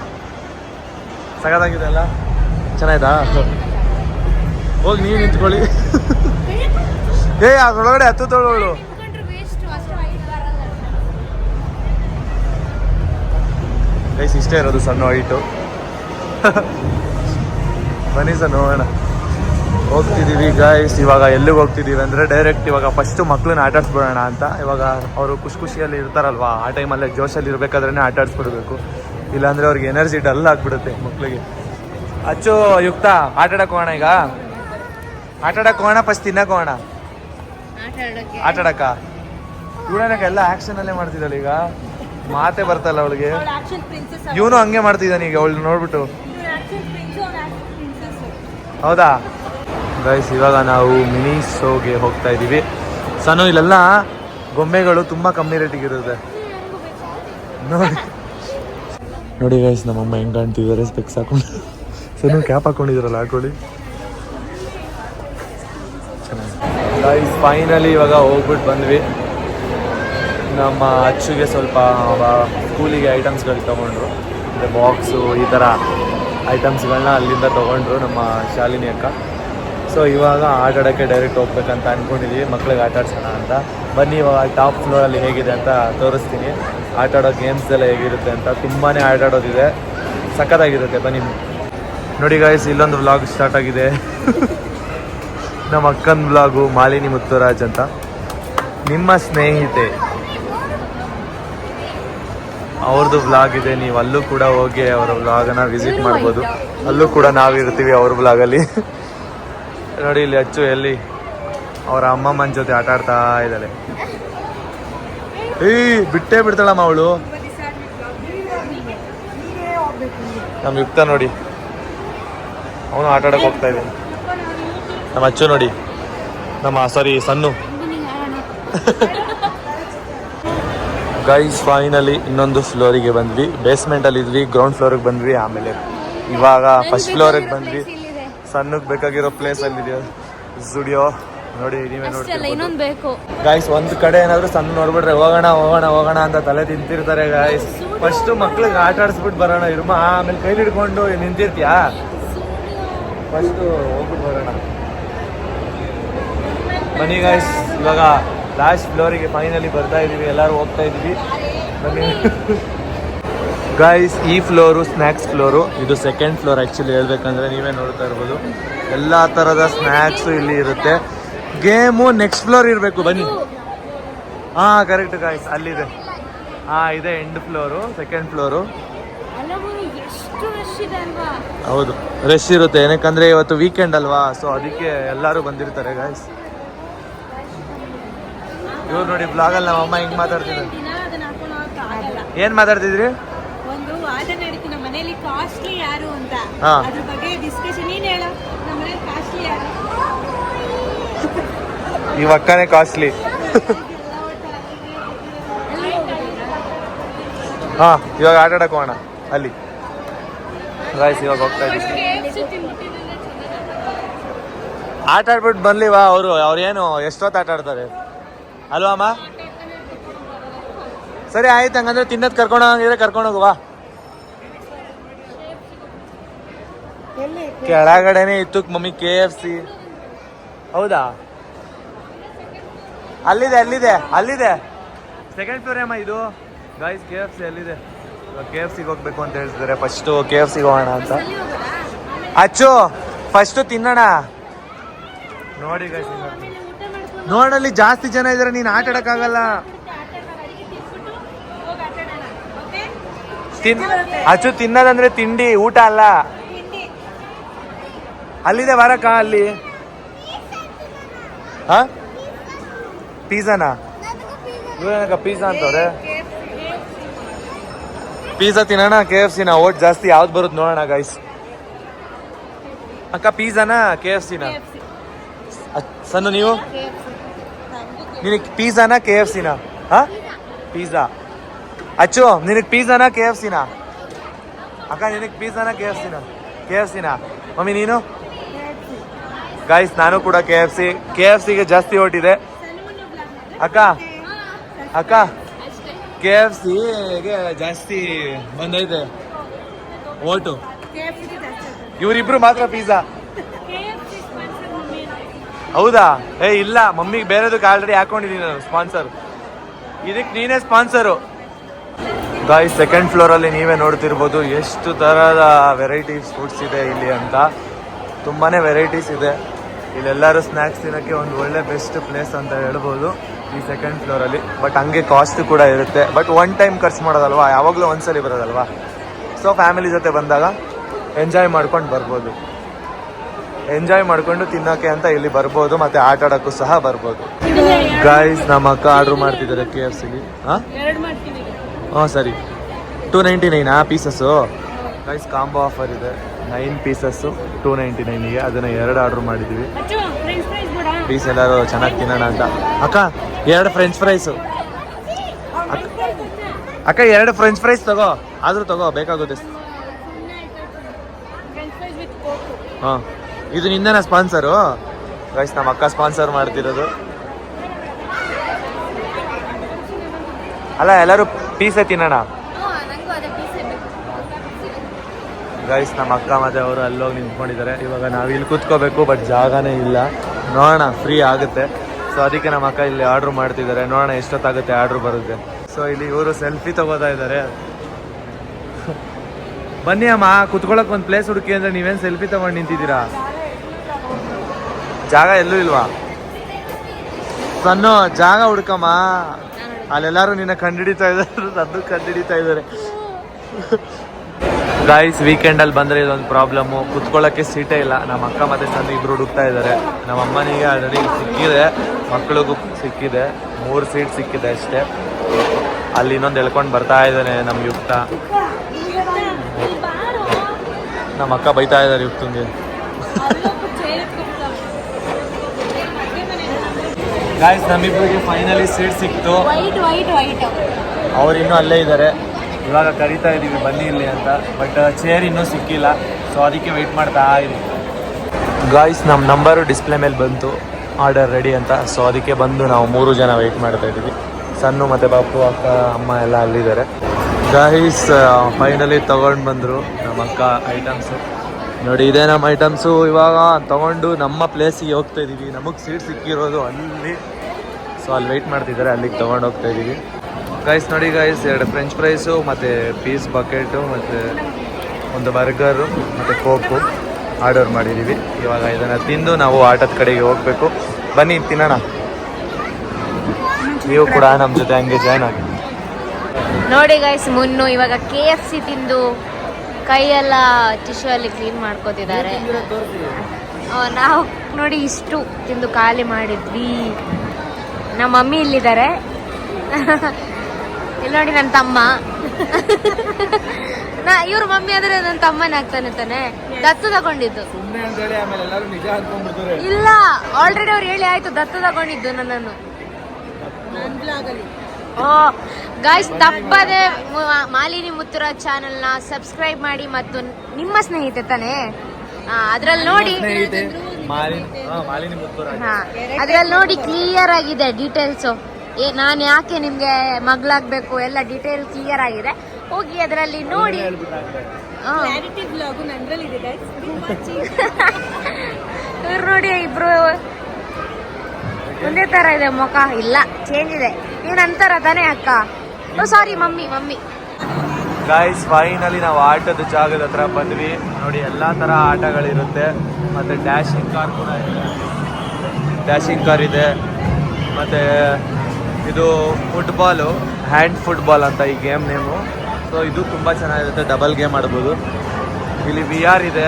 ಸಗದಾಗಿದೆ ಅಲ್ಲ? ಚೆನ್ನಾಯ್ತಾ? ಹೋಗಿ, ನೀವು ನಿಂತ್ಕೊಳ್ಳಿ. ಏ ಅದ್ರೊಳಗಡೆ ಹತ್ತು ತೊಳೋಳು ಗೈಸ್ ಇಷ್ಟೇ ಇರೋದು ಸಣ್ಣ ವೈಟು ಬನ್ನಿ ಸರ್ ನೋಡೋಣ. ಹೋಗ್ತಿದ್ದೀವಿ ಗೈಸ್ ಇವಾಗ ಎಲ್ಲಿಗೆ ಹೋಗ್ತಿದ್ದೀವಿ ಅಂದರೆ ಡೈರೆಕ್ಟ್ ಇವಾಗ ಫಸ್ಟು ಮಕ್ಳನ್ನ ಆಟ ಆಡಿಸ್ಬಿಡೋಣ ಅಂತ. ಇವಾಗ ಅವರು ಖುಷಿ ಖುಷಿಯಲ್ಲಿ ಇರ್ತಾರಲ್ವಾ ಆ ಟೈಮಲ್ಲೇ ಜೋಶಲ್ಲಿ ಇರಬೇಕಾದ್ರೆ ಆಟ ಆಡಿಸ್ಬಿಡ್ಬೇಕು ಇಲ್ಲಾಂದರೆ ಅವ್ರಿಗೆ ಎನರ್ಜಿ ಡಲ್ ಆಗಿಬಿಡುತ್ತೆ ಮಕ್ಳಿಗೆ. ಅಚ್ಚು ಯುಕ್ತ ಆಟ ಹೋಗೋಣ ಈಗ. ಆಟ ಆಡಕ್ಕೆ ಹೋಗೋಣ ಫಸ್ಟ್ ತಿನ್ನಕ್ಕೆ ಹೋಗೋಣ? ಆಟ ಆಡಕ್ಕ. ಇವಳೇನಕ್ಕೆ ಎಲ್ಲ ಆ್ಯಕ್ಷನಲ್ಲೇ ಮಾಡ್ತಿದ್ದಾಳೆ ಈಗ. ಮಾತೇ ಬರ್ತಲ್ಲ ಅವಳಿಗೆ. ಆಕ್ಷನ್ ಇವನು ಹಂಗೆ ಮಾಡ್ತಿದ್ದಾನೆ ಈಗ ಅವಳು ನೋಡ್ಬಿಟ್ಟು. ಆಕ್ಷನ್ ಆಕ್ಷನ್ ಹೌದಾ? ಗೈಸ್ ಇವಾಗ ನಾವು ಮಿನಿ ಸೋಗೆ ಹೋಗ್ತಾ ಇದ್ದೀವಿ. ಸನು ಇಲ್ಲೆಲ್ಲ ಗೊಂಬೆಗಳು ತುಂಬ ಕಮ್ಮಿ ರೇಟಿಗೆ ಇರುತ್ತೆ. ನೋಡಿ. ನೋಡಿ ಗೈಸ್ ನಮ್ಮಮ್ಮ ಹೆಂಗ್ ಕಾಣ್ತಿದ್ದಾರೆ ಸ್ಪೆಕ್ಸ್ ಹಾಕೊಂಡು. ಸಣ್ಣ ಕ್ಯಾಪ್ ಹಾಕೊಂಡಿದ್ರಲ್ಲ ಹಾಕೊಳ್ಳಿ. ಗೈಸ್ ಫೈನಲಿ ಇವಾಗ ಹೋಗ್ಬಿಟ್ಟು ಬಂದ್ವಿ. ನಮ್ಮ ಅಚ್ಚುಗೆ ಸ್ವಲ್ಪ ಸ್ಕೂಲಿಗೆ ಐಟಮ್ಸ್ಗಳು ತೊಗೊಂಡ್ರು. ಅಂದರೆ ಬಾಕ್ಸು ಈ ಥರ ಐಟಮ್ಸ್ಗಳನ್ನ ಅಲ್ಲಿಂದ ತೊಗೊಂಡ್ರು ನಮ್ಮ ಶಾಲಿನಿ ಅಕ್ಕ. ಸೊ ಇವಾಗ ಆಟಾಡೋಕ್ಕೆ ಡೈರೆಕ್ಟ್ ಹೋಗ್ಬೇಕಂತ ಅಂದ್ಕೊಂಡಿದ್ದೀವಿ ಮಕ್ಳಿಗೆ ಆಟ ಆಡ್ಸೋಣ ಅಂತ. ಬನ್ನಿ, ಇವಾಗ ಟಾಪ್ ಫ್ಲೋರಲ್ಲಿ ಹೇಗಿದೆ ಅಂತ ತೋರಿಸ್ತೀನಿ. ಆಟ ಆಡೋ ಗೇಮ್ಸ್ ಎಲ್ಲ ಹೇಗಿರುತ್ತೆ ಅಂತ. ತುಂಬಾ ಆಟ ಆಡೋದಿದೆ. ಸಖತ್ತಾಗಿರುತ್ತೆ. ಬನ್ನಿ. ನೋಡಿ ಗಾಯ್ಸ್ ಇಲ್ಲೊಂದು ವ್ಲಾಗ್ ಸ್ಟಾರ್ಟ್ ಆಗಿದೆ. ನಮ್ಮ ಅಕ್ಕನ ಬ್ಲಾಗು ಮಾಲಿನಿ ಮುತ್ತುರಾಜ್ ಅಂತ. ನಿಮ್ಮ ಸ್ನೇಹಿತೆ. ಅವ್ರದ್ದು ಬ್ಲಾಗ್ ಇದೆ ನೀವು ಅಲ್ಲೂ ಕೂಡ ಹೋಗಿ ಅವರ ಬ್ಲಾಗನ್ನ ವಿಸಿಟ್ ಮಾಡ್ಬೋದು. ಅಲ್ಲೂ ಕೂಡ ನಾವಿರ್ತೀವಿ ಅವ್ರ ಬ್ಲಾಗಲ್ಲಿ ನೋಡಿ ಇಲ್ಲಿ ಅಚ್ಚು ಎಲ್ಲಿ? ಅವರ ಅಮ್ಮಮ್ಮನ ಜೊತೆ ಆಟ ಆಡ್ತಾ ಇದ್ದಾಳೆ. ಏಯ್ ಬಿಟ್ಟೇ ಬಿಡ್ತಾಳಮ್ಮ ಅವಳು. ನಮ್ಮ ಯುಕ್ತ ನೋಡಿ. ಅವನು ಆಟ ಆಡಕ್ಕೆ ಹೋಗ್ತಾ ಇದ್ದಾನೆ. ನಮ್ಮ ಅಚ್ಚು ನೋಡಿ. ನಮ್ಮ ಸಾರಿ ಸಣ್ಣು ಗೈಸ್ ಫೈನಲಿ ಇನ್ನೊಂದು ಫ್ಲೋರಿಗೆ ಬಂದ್ವಿ. ಬೇಸ್ಮೆಂಟಲ್ಲಿ ಇದ್ವಿ ಗ್ರೌಂಡ್ ಫ್ಲೋರಿಗೆ ಬಂದ್ವಿ ಆಮೇಲೆ ಇವಾಗ ಫಸ್ಟ್ ಫ್ಲೋರಿಗೆ ಬಂದ್ವಿ. ಸಣ್ಣಗೆ ಬೇಕಾಗಿರೋ ಪ್ಲೇಸ್ ಅಲ್ಲಿದೆಯೋ ಸ್ಟುಡಿಯೋ ನೋಡಿ ನೀವೇ ನೋಡಿ ಗಾಯ್ಸ್ ಒಂದ್ ಕಡೆ ಏನಾದ್ರು ಸಣ್ಣ ನೋಡ್ಬಿಟ್ರೆ ಹೋಗೋಣ ಹೋಗೋಣ ಹೋಗೋಣ ಅಂತ ತಲೆ ತಿಂತಿರ್ತಾರೆ ಗಾಯ್ಸ್ ಫಸ್ಟ್ ಮಕ್ಳಿಗೆ ಆಟ ಆಡಿಸ್ಬಿಟ್ಟು ಬರೋಣ ಇರ್ಮ. ಆಮೇಲೆ ಕೈಲಿ ಹಿಡ್ಕೊಂಡು ನಿಂತಿರ್ತೀಯಾ? ಫಸ್ಟ್ ಹೋಗ್ಬಿಟ್ಟು ಬರೋಣ. ಬನ್ನಿ ಗಾಯ್ಸ್ ಇವಾಗ ಲಾಸ್ಟ್ ಫ್ಲೋರಿಗೆ ಫೈನಲಿ ಬರ್ತಾ ಇದ್ದೀವಿ ಎಲ್ಲರೂ ಹೋಗ್ತಾ ಇದ್ದೀವಿ ಬನ್ನಿ. ಗಾಯ್ಸ್ ಈ ಫ್ಲೋರು ಸ್ನ್ಯಾಕ್ಸ್ ಫ್ಲೋರು ಇದು ಸೆಕೆಂಡ್ ಫ್ಲೋರ್ ಆ್ಯಕ್ಚುಲಿ ಹೇಳ್ಬೇಕಂದ್ರೆ ನೀವೇ ನೋಡ್ತಾ ಇರ್ಬೋದು. ಎಲ್ಲ ಥರದ ಸ್ನ್ಯಾಕ್ಸು ಇಲ್ಲಿ ಇರುತ್ತೆ. ಗೇಮು ನೆಕ್ಸ್ಟ್ ಫ್ಲೋರ್ ಇರಬೇಕು ಬನ್ನಿ. ಹಾಂ ಕರೆಕ್ಟ್ ಗಾಯ್ಸ್ ಅಲ್ಲಿದೆ. ಹಾಂ ಇದೆ ಎಂಡ್ ಫ್ಲೋರು ಸೆಕೆಂಡ್ ಫ್ಲೋರು ಹೌದು ರಶ್ ಇರುತ್ತೆ. ಏನಕ್ಕಂದ್ರೆ ಇವತ್ತು ವೀಕೆಂಡ್ ಅಲ್ವಾ ಸೊ ಅದಕ್ಕೆ ಎಲ್ಲರೂ ಬಂದಿರ್ತಾರೆ ಗಾಯ್ಸ್ ಇವ್ರು ನೋಡಿ ಬ್ಲಾಗಲ್ಲಿ ನಮ್ಮ ಅಮ್ಮ ಹಿಂಗೆ ಮಾತಾಡ್ತಿದ್ರು. ಏನ್ ಮಾತಾಡ್ತಿದ್ರಿ? ಒಂದು ವಾದ ನಡೀತು ನಮ್ಮ ಮನೇಲಿ ಕಾಸ್ಟ್ಲಿ ಯಾರು ಅಂತ. ಹಾ. ಅದ್ರ ಬಗ್ಗೆ ಡಿಸ್ಕಷನ್ ನೀನ್ ಹೇಳು. ನಮ್ಮ ಮನೇಲಿ ಕಾಸ್ಟ್ಲಿ ಯಾರು? ಈ ಅಕ್ಕನೇ ಕಾಸ್ಟ್ಲಿ ಹಾಂ ಇವಾಗ ಆಟ ಹೋಗೋಣ. ಅಲ್ಲಿ. ಗಾಯ್ಸ್ ಇವಾಗ ಹೋಗ್ತಾ ಇದ್ದೀವಿ. ಆಟ ಆಡ್ಬಿಟ್ಟು ಬರ್ಲಿವಾ ಅವರು. ಅವ್ರೇನು ಎಷ್ಟೊತ್ತು ಆಟ ಆಡ್ತಾರೆ? ಅಲ್ವಾ ಅಮ್ಮ? ಸರಿ ಆಯ್ತು ಹಂಗಂದ್ರೆ ತಿನ್ನೋದು ಕರ್ಕೊಂಡು ಹೋಗಿದ್ರೆ ಕರ್ಕೊಂಡು ಹೋಗುವ ಕೆಳಗಡೆನೆ ಇತ್ತು ಮಮ್ಮಿ ಕೆ ಎಫ್ ಸಿ ಹೌದಾ? ಅಲ್ಲಿದೆ ಅಲ್ಲಿದೆ ಅಲ್ಲಿದೆ. ಸೆಕೆಂಡ್ ಫ್ಲೋರ್ ಅಮ್ಮ ಇದು? ಗಾಯ್ಸ್ ಕೆ ಎಫ್ ಸಿ ಅಲ್ಲಿದೆ. ಕೆ ಎಫ್ ಸಿಗೆ ಹೋಗ್ಬೇಕು ಅಂತ ಹೇಳ್ತಿದ್ದಾರೆ. ಫಸ್ಟು ಕೆ ಎಫ್ ಸಿಗೆ ಹೋಗೋಣ ಅಂತ. ಅಚ್ಚು ಫಸ್ಟು ತಿನ್ನೋಣ. ನೋಡಿ ಗೈಸ್ ನೋಡಲ್ಲಿ ಜಾಸ್ತಿ ಜನ ಇದ್ದಾರೆ ನೀನ್ ಆಟ ಆಡಕ್ಕಾಗಲ್ಲ. ಅಚ್ಚು ತಿನ್ನೋದಂದ್ರೆ ತಿಂಡಿ, ಊಟ ಅಲ್ಲ. ಅಲ್ಲಿದೆ ಬರಕ್ಕ ಅಲ್ಲಿ. ಹಾ? ಪಿಜ್ಜಾನಾ? ಪಿಜ್ಜಾ ಅಂತವ್ರೆ. ಪಿಜ್ಜಾ ತಿನ್ನೋಣ, ಕೆ ಎಫ್ ಸಿನ. ಓಟ್ ಜಾಸ್ತಿ ಯಾವ್ದು ಬರುತ್ತೆ ನೋಡೋಣ ಗೈಸ್ ಅಕ್ಕ, ಪಿಜ್ಜಾನಾ, ಕೆ ಎಫ್ ಸಿನ? ಸಣ್ಣ ನೀವು? ನಿನಗೆ ಪಿಝಾನ ಕೆ ಎಫ್ ಸಿನ? ಹಾ? ಪಿಜ್ಜಾ. ಅಚ್ಚು ನಿನಗೆ ಪಿಝಾನ ಕೆ ಎಫ್ ಸಿನ? ಅಕ್ಕ ನಿನಗೆ ಪಿಝಾನ ಕೆ ಎಫ್ ಸಿನ? ಕೆ ಎಫ್ ಸಿನ? ಮಮ್ಮಿ ನೀನು? ಗಾಯ್ಸ್ ನಾನು ಕೂಡ K F C. K F ಸಿಗೆ ಜಾಸ್ತಿ ಓಟಿದೆ. ಅಕ್ಕ ಅಕ್ಕ ಕೆ ಎಫ್ ಸಿಗೆ ಜಾಸ್ತಿ ಬಂದೈತೆ. ಓಟು. ಇವರಿಬ್ರು ಮಾತ್ರ ಪಿಜ್ಜಾ. ಹೌದಾ? ಏ, ಇಲ್ಲ. ಮಮ್ಮಿಗೆ ಬೇರೆದಕ್ಕೆ ಆಲ್ರೆಡಿ ಹಾಕೊಂಡಿದ್ದೀನಿ ನಾನು ಸ್ಪಾನ್ಸರ್ ಇದಕ್ಕೆ ನೀನೇ ಸ್ಪಾನ್ಸರು ಗಾಯ್ ಸೆಕೆಂಡ್ ಫ್ಲೋರಲ್ಲಿ ನೀವೇ ನೋಡ್ತಿರ್ಬೋದು ಎಷ್ಟು ಥರದ ವೆರೈಟೀಸ್ ಫುಡ್ಸ್ ಇದೆ ಇಲ್ಲಿ ಅಂತ. ತುಂಬಾ ವೆರೈಟೀಸ್ ಇದೆ. ಇಲ್ಲೆಲ್ಲರೂ ಸ್ನ್ಯಾಕ್ಸ್ ತಿನ್ನೋಕ್ಕೆ ಒಂದು ಒಳ್ಳೆ ಬೆಸ್ಟ್ ಪ್ಲೇಸ್ ಅಂತ ಹೇಳ್ಬೋದು ಈ ಸೆಕೆಂಡ್ ಫ್ಲೋರಲ್ಲಿ ಬಟ್ ಹಂಗೆ ಕಾಸ್ಟ್ ಕೂಡ ಇರುತ್ತೆ. ಬಟ್ ಒನ್ ಟೈಮ್ ಖರ್ಚು ಮಾಡೋದಲ್ವಾ? ಯಾವಾಗಲೂ ಒಂದ್ಸಲಿ ಬರೋದಲ್ವಾ? ಸೊ ಫ್ಯಾಮಿಲಿ ಜೊತೆ ಬಂದಾಗ ಎಂಜಾಯ್ ಮಾಡ್ಕೊಂಡು ಬರ್ಬೋದು. ಎಂಜಾಯ್ ಮಾಡ್ಕೊಂಡು ತಿನ್ನೋಕೆ ಅಂತ ಇಲ್ಲಿ ಬರ್ಬೋದು ಮತ್ತೆ ಆಟ ಆಡೋಕ್ಕೂ ಸಹ ಬರ್ಬೋದು. ಗಾಯ್ಸ್ ನಮ್ಮ ಅಕ್ಕ ಆರ್ಡ್ರ್ ಮಾಡ್ತಿದ್ದಾರೆ ಕೆ ಎಫ್ ಸಿಲಿ ಹಾಂ ಸರಿ. ಟೂ ನೈಂಟಿ ನೈನಾ ಪೀಸಸ್ಸು ಗೈಸ್ ಕಾಂಬೋ ಆಫರ್ ಇದೆ. ನೈನ್ ಪೀಸಸ್ಸು ಟೂ ನೈಂಟಿ ನೈನಿಗೆ ಅದನ್ನು ಎರಡು ಆರ್ಡ್ರ್ ಮಾಡಿದ್ದೀವಿ ಪೀಸ್ ಎಲ್ಲರೂ ಚೆನ್ನಾಗಿ ತಿನ್ನೋಣ ಅಂತ. ಅಕ್ಕ ಎರಡು ಫ್ರೆಂಚ್ ಫ್ರೈಸು ಅಕ್ಕ ಎರಡು ಫ್ರೆಂಚ್ ಫ್ರೈಸ್ ತಗೋ. ಆದರೂ ತಗೋ ಬೇಕಾಗುತ್ತೆ. ಹಾಂ. ಇದು ನಿಂದನ ಸ್ಪಾನ್ಸರು? ಗೈಸ್ ನಮ್ಮ ಅಕ್ಕ ಸ್ಪಾನ್ಸರ್ ಮಾಡ್ತಿರೋದು. ಅಲ್ಲ ಎಲ್ಲರೂ ಪೀಸೇ ತಿನ್ನೋಣ? ಗೈಸ್ ನಮ್ಮ ಅಕ್ಕ ಮತ್ತೆ ಅವರು ಅಲ್ಲೋಗಿ ನಿಂತ್ಕೊಂಡಿದ್ದಾರೆ. ಇವಾಗ ನಾವು ಇಲ್ಲಿ ಕೂತ್ಕೋಬೇಕು ಬಟ್ ಜಾಗನೇ ಇಲ್ಲ. ನೋಡೋಣ ಫ್ರೀ ಆಗುತ್ತೆ. ಸೊ ಅದಕ್ಕೆ ನಮ್ಮ ಅಕ್ಕ ಇಲ್ಲಿ ಆರ್ಡ್ರ್ ಮಾಡ್ತಿದ್ದಾರೆ. ನೋಡೋಣ ಎಷ್ಟೊತ್ತಾಗುತ್ತೆ ಆರ್ಡ್ರ್ ಬರುತ್ತೆ. ಸೊ ಇಲ್ಲಿ ಇವರು ಸೆಲ್ಫಿ ತಗೋತಾ ಇದ್ದಾರೆ. ಬನ್ನಿ ಅಮ್ಮ ಕುತ್ಕೊಳಕ್ ಒಂದು ಪ್ಲೇಸ್ ಹುಡುಕಿ ಅಂದ್ರೆ ನೀವೇನು ಸೆಲ್ಫಿ ತಗೊಂಡು ನಿಂತಿದ್ದೀರಾ? ಜಾಗ ಎಲ್ಲೂ ಇಲ್ವಾ? ಸಣ್ಣ ಜಾಗ ಹುಡ್ಕಮ್ಮ. ಅಲ್ಲೆಲ್ಲರೂ ನಿನ್ನ ಕಂಡಿಡಿತಾ ಇದ್ದಾರೆ ನನ್ನ ಕಂಡಿಡಿತಾ ಇದ್ದಾರೆ. ಗಾಯ್ಸ್ ವೀಕೆಂಡಲ್ಲಿ ಬಂದರೆ ಇದೊಂದು ಪ್ರಾಬ್ಲಮ್ ಕುತ್ಕೊಳ್ಳೋಕ್ಕೆ ಸೀಟೇ ಇಲ್ಲ. ನಮ್ಮ ಅಕ್ಕ ಮತ್ತೆ ಸಣ್ಣ ಇಬ್ರು ಹುಡುಕ್ತಾ ಇದ್ದಾರೆ. ನಮ್ಮ ಅಮ್ಮನಿಗೆ ಆಲ್ರೆಡಿ ಸಿಕ್ಕಿದೆ. ಮಕ್ಕಳಿಗೂ ಸಿಕ್ಕಿದೆ. ಮೂರು ಸೀಟ್ ಸಿಕ್ಕಿದೆ ಅಷ್ಟೇ. ಅಲ್ಲಿ ಇನ್ನೊಂದು ಎಳ್ಕೊಂಡು ಬರ್ತಾ ಇದ್ದಾನೆ ನಮ್ಮ ಯುಕ್ತ. ನಮ್ಮ ಅಕ್ಕ ಬೈತಾ ಇದ್ದಾರೆ ಯುಕ್ತಂಗೆ. ಗಾಯ್ಸ್ ನಮ್ಮಿಬ್ಬರಿಗೆ ಫೈನಲಿ ಸೀಟ್ ಸಿಕ್ತು. ವೈಟ್ ವೈಟ್ ವೈಟ್ ಅವ್ರು ಇನ್ನೂ ಅಲ್ಲೇ ಇದ್ದಾರೆ ಇವಾಗ ಕರಿತಾ ಇದ್ದೀವಿ ಬನ್ನಿ ಇಲ್ಲಿ ಅಂತ. ಬಟ್ ಚೇರ್ ಇನ್ನೂ ಸಿಕ್ಕಿಲ್ಲ. ಸೊ ಅದಕ್ಕೆ ವೆಯ್ಟ್ ಮಾಡ್ತಾ ಇದ್ದೀವಿ ಗಾಯ್ಸ್ ನಮ್ಮ ನಂಬರು ಡಿಸ್ಪ್ಲೇ ಮೇಲೆ ಬಂತು. ಆರ್ಡರ್ ರೆಡಿ ಅಂತ. ಸೊ ಅದಕ್ಕೆ ಬಂದು ನಾವು ಮೂರು ಜನ ವೆಯ್ಟ್ ಮಾಡ್ತಾ ಇದ್ದೀವಿ. ಸಣ್ಣ ಮತ್ತು ಬಾಪು ಅಕ್ಕ ಅಮ್ಮ ಎಲ್ಲ ಅಲ್ಲಿದ್ದಾರೆ. ಗಾಯ್ಸ್ ಫೈನಲಿ ತೊಗೊಂಡು ಬಂದರು ನಮ್ಮ ಅಕ್ಕ ಐಟಮ್ಸು ನೋಡಿ, ಇದೇ ನಮ್ಮ ಐಟಮ್ಸು. ಇವಾಗ ತೊಗೊಂಡು ನಮ್ಮ ಪ್ಲೇಸಿಗೆ ಹೋಗ್ತಾ ಇದ್ದೀವಿ ನಮಗೆ ಸೀಟ್ ಸಿಕ್ಕಿರೋದು ಅಲ್ಲಿ. ಸೊ ಅಲ್ಲಿ ವೆಯ್ಟ್ ಮಾಡ್ತಿದ್ದಾರೆ. ಅಲ್ಲಿಗೆ ತೊಗೊಂಡು ಹೋಗ್ತಾ ಇದ್ದೀವಿ ಗೈಸ್ ನೋಡಿ ಗೈಸ್ ಎರಡು ಫ್ರೆಂಚ್ ಫ್ರೈಸು ಮತ್ತು ಪೀಸ್ ಬಕೆಟು ಮತ್ತು ಒಂದು ಬರ್ಗರು ಮತ್ತು ಕೋಕು ಆರ್ಡರ್ ಮಾಡಿದ್ದೀವಿ ಇವಾಗ ಇದನ್ನು ತಿಂದು ನಾವು ಆಟದ ಕಡೆಗೆ ಹೋಗಬೇಕು. ಬನ್ನಿ, ತಿನ್ನೋಣ. ನೀವು ಕೂಡ ನಮ್ಮ ಜೊತೆ ಹಂಗೆ ಜಾಯ್ನ್ ಆಗಿ ನೋಡಿ ಗೈಸ್ ಮುನ್ನು, ಇವಾಗ ಕೆ ಎಫ್ ಸಿ ತಿಂದು ಕೈಯೆಲ್ಲ ಟಿಶ್ಯೂ ಅಲ್ಲಿ ಕ್ಲೀನ್ ಮಾಡ್ಕೋತಿದ್ದಾರೆ. ಆ, ನಾವು ನೋಡಿ ಇಷ್ಟು ತಿಂದು ಖಾಲಿ ಮಾಡಿದ್ವಿ. ನಮ್ಮ ಮಮ್ಮಿ ಇಲ್ಲಿದ್ದಾರೆ. ಇಲ್ಲಿ ನೋಡಿ ನನ್ನ ತಮ್ಮ. ನಾ ಇವ್ರ ಮಮ್ಮಿ ಆದ್ರೆ ನನ್ನ ತಮ್ಮನೇ ಆಗ್ತಾನೆ ತಾನೆ. ದತ್ತು ತಗೊಂಡಿದ್ದು. ಇಲ್ಲ ಆಲ್ರೆಡಿ ಅವ್ರು ಹೇಳಿ ಆಯ್ತು ದತ್ತು ತಗೊಂಡಿದ್ದು ನನ್ನನ್ನು. ಗಾಯ್ಸ್ ತಪ್ಪದೆ ಮಾಲಿನಿ ಮುತ್ತುರ ಚಾನೆಲ್ನ ಸಬ್ಸ್ಕ್ರೈಬ್ ಮಾಡಿ ಮತ್ತು ನಿಮ್ಮ ಸ್ನೇಹಿತೆ ತಾನೇ? ಅದ್ರಲ್ಲಿ ನೋಡಿ ಅದ್ರಲ್ಲಿ ನೋಡಿ ಕ್ಲಿಯರ್ ಆಗಿದೆ ಡೀಟೇಲ್ಸು ಏ ನಾನು ಯಾಕೆ ನಿಮ್ಗೆ ಮಗ್ಲಾಗ್ಬೇಕು? ಎಲ್ಲ ಡೀಟೇಲ್ ಕ್ಲಿಯರ್ ಆಗಿದೆ. ಹೋಗಿ ಅದರಲ್ಲಿ ನೋಡಿ. ನೋಡಿ ಇಬ್ರು ಒಂದೇ ತರ ಇದೆ ಮುಖ. ಇಲ್ಲ ಚೇಂಜ್ ಇದೆ. ನೀವು ನಂತರ ತಾನೇ ಅಕ್ಕ. Sorry mummy mummy. Guys finally ನಾವು ಆಟದ ಜಾಗದ ಹತ್ರ ಬಂದ್ವಿ. ನೋಡಿ, ಎಲ್ಲ ಥರ ಆಟಗಳಿರುತ್ತೆ. ಮತ್ತು ಡ್ಯಾಶಿಂಗ್ ಕಾರ್ ಕೂಡ ಇದೆ. ಡ್ಯಾಶಿಂಗ್ ಕಾರ್ ಇದೆ. ಮತ್ತು ಇದು ಫುಟ್ಬಾಲು ಹ್ಯಾಂಡ್ ಫುಟ್ಬಾಲ್ ಅಂತ ಈ ಗೇಮ್ ನೇಮು ಸೊ ಇದು ತುಂಬ ಚೆನ್ನಾಗಿರುತ್ತೆ. ಡಬಲ್ ಗೇಮ್ ಆಡ್ಬೋದು. ಇಲ್ಲಿ ವಿ ಆರ್ ಇದೆ.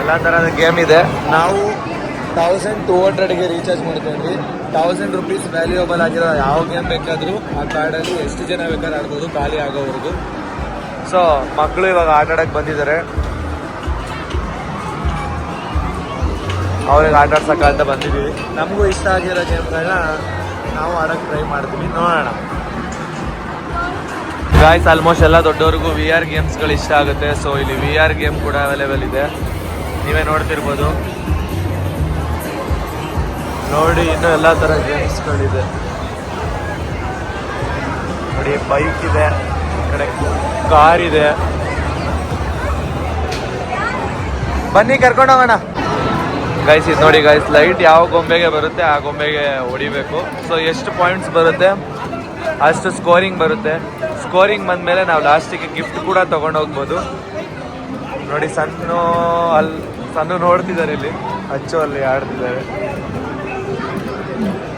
ಎಲ್ಲ ಥರದ ಗೇಮ್ ಇದೆ. ನಾವು ತೌಸಂಡ್ ಟೂ ಹಂಡ್ರೆಡ್ಗೆ ರೀಚಾರ್ಜ್ ಮಾಡ್ಕೊಂಡ್ರಿ ತೌಸಂಡ್ ರುಪೀಸ್ ವ್ಯಾಲ್ಯೂಯಬಲ್ ಆಗಿರೋ ಯಾವ ಗೇಮ್ ಬೇಕಾದರೂ ಆ ಕಾರ್ಡಲ್ಲಿ ಎಷ್ಟು ಜನ ಬೇಕಾದ್ರೂ ಆಡ್ಬೋದು, ಖಾಲಿ ಆಗೋವರೆಗೂ. ಸೊ ಮಕ್ಕಳು ಇವಾಗ ಆಟ ಆಡಕ್ಕೆ ಬಂದಿದ್ದಾರೆ ಅವ್ರಿಗೆ ಆಟ ಆಡ್ಸಕ್ಕ ಅಂತ ಬಂದಿದ್ದೀವಿ ನಮಗೂ ಇಷ್ಟ ಆಗಿರೋ ಗೇಮ್ಗಳನ್ನ ನಾವು ಆಡೋಕ್ಕೆ ಟ್ರೈ ಮಾಡ್ತೀವಿ. ನೋಡೋಣ. ಗಾಯ್ಸ್ ಆಲ್ಮೋಸ್ಟ್ ಎಲ್ಲ ದೊಡ್ಡವ್ರಿಗೂ ವಿ ಆರ್ ಗೇಮ್ಸ್ಗಳು ಇಷ್ಟ ಆಗುತ್ತೆ. ಸೊ ಇಲ್ಲಿ ವಿ ಆರ್ ಗೇಮ್ ಕೂಡ ಅವೈಲೇಬಲ್ ಇದೆ. ನೀವೇ ನೋಡ್ತಿರ್ಬೋದು. ನೋಡಿ, ಇನ್ನೂ ಎಲ್ಲ ಥರ ಗೇಮ್ಸ್ಗಳಿದೆ ನೋಡಿ ಬೈಕ್ ಇದೆ ಕಡೆ ಕಾರ್ ಇದೆ. ಬನ್ನಿ, ಕರ್ಕೊಂಡು ಹೋಗೋಣ. ಗೈಸ್ ಇದು ನೋಡಿ ಗೈಸ್ ಲೈಟ್ ಯಾವ ಗೊಂಬೆಗೆ ಬರುತ್ತೆ, ಆ ಗೊಂಬೆಗೆ ಹೊಡಿಬೇಕು. ಸೊ ಎಷ್ಟು ಪಾಯಿಂಟ್ಸ್ ಬರುತ್ತೆ? ಅಷ್ಟು ಸ್ಕೋರಿಂಗ್ ಬರುತ್ತೆ. ಸ್ಕೋರಿಂಗ್ ಬಂದಮೇಲೆ ನಾವು ಲಾಸ್ಟಿಗೆ ಗಿಫ್ಟ್ ಕೂಡ ತಗೊಂಡು ಹೋಗ್ಬೋದು. ನೋಡಿ, ಸಣ್ಣ ಅಲ್ಲಿ ಸಣ್ಣ ನೋಡ್ತಿದ್ದಾರೆ ಇಲ್ಲಿ. ಅಚ್ಚು ಅಲ್ಲಿ ಆಡ್ತಿದ್ದಾರೆ.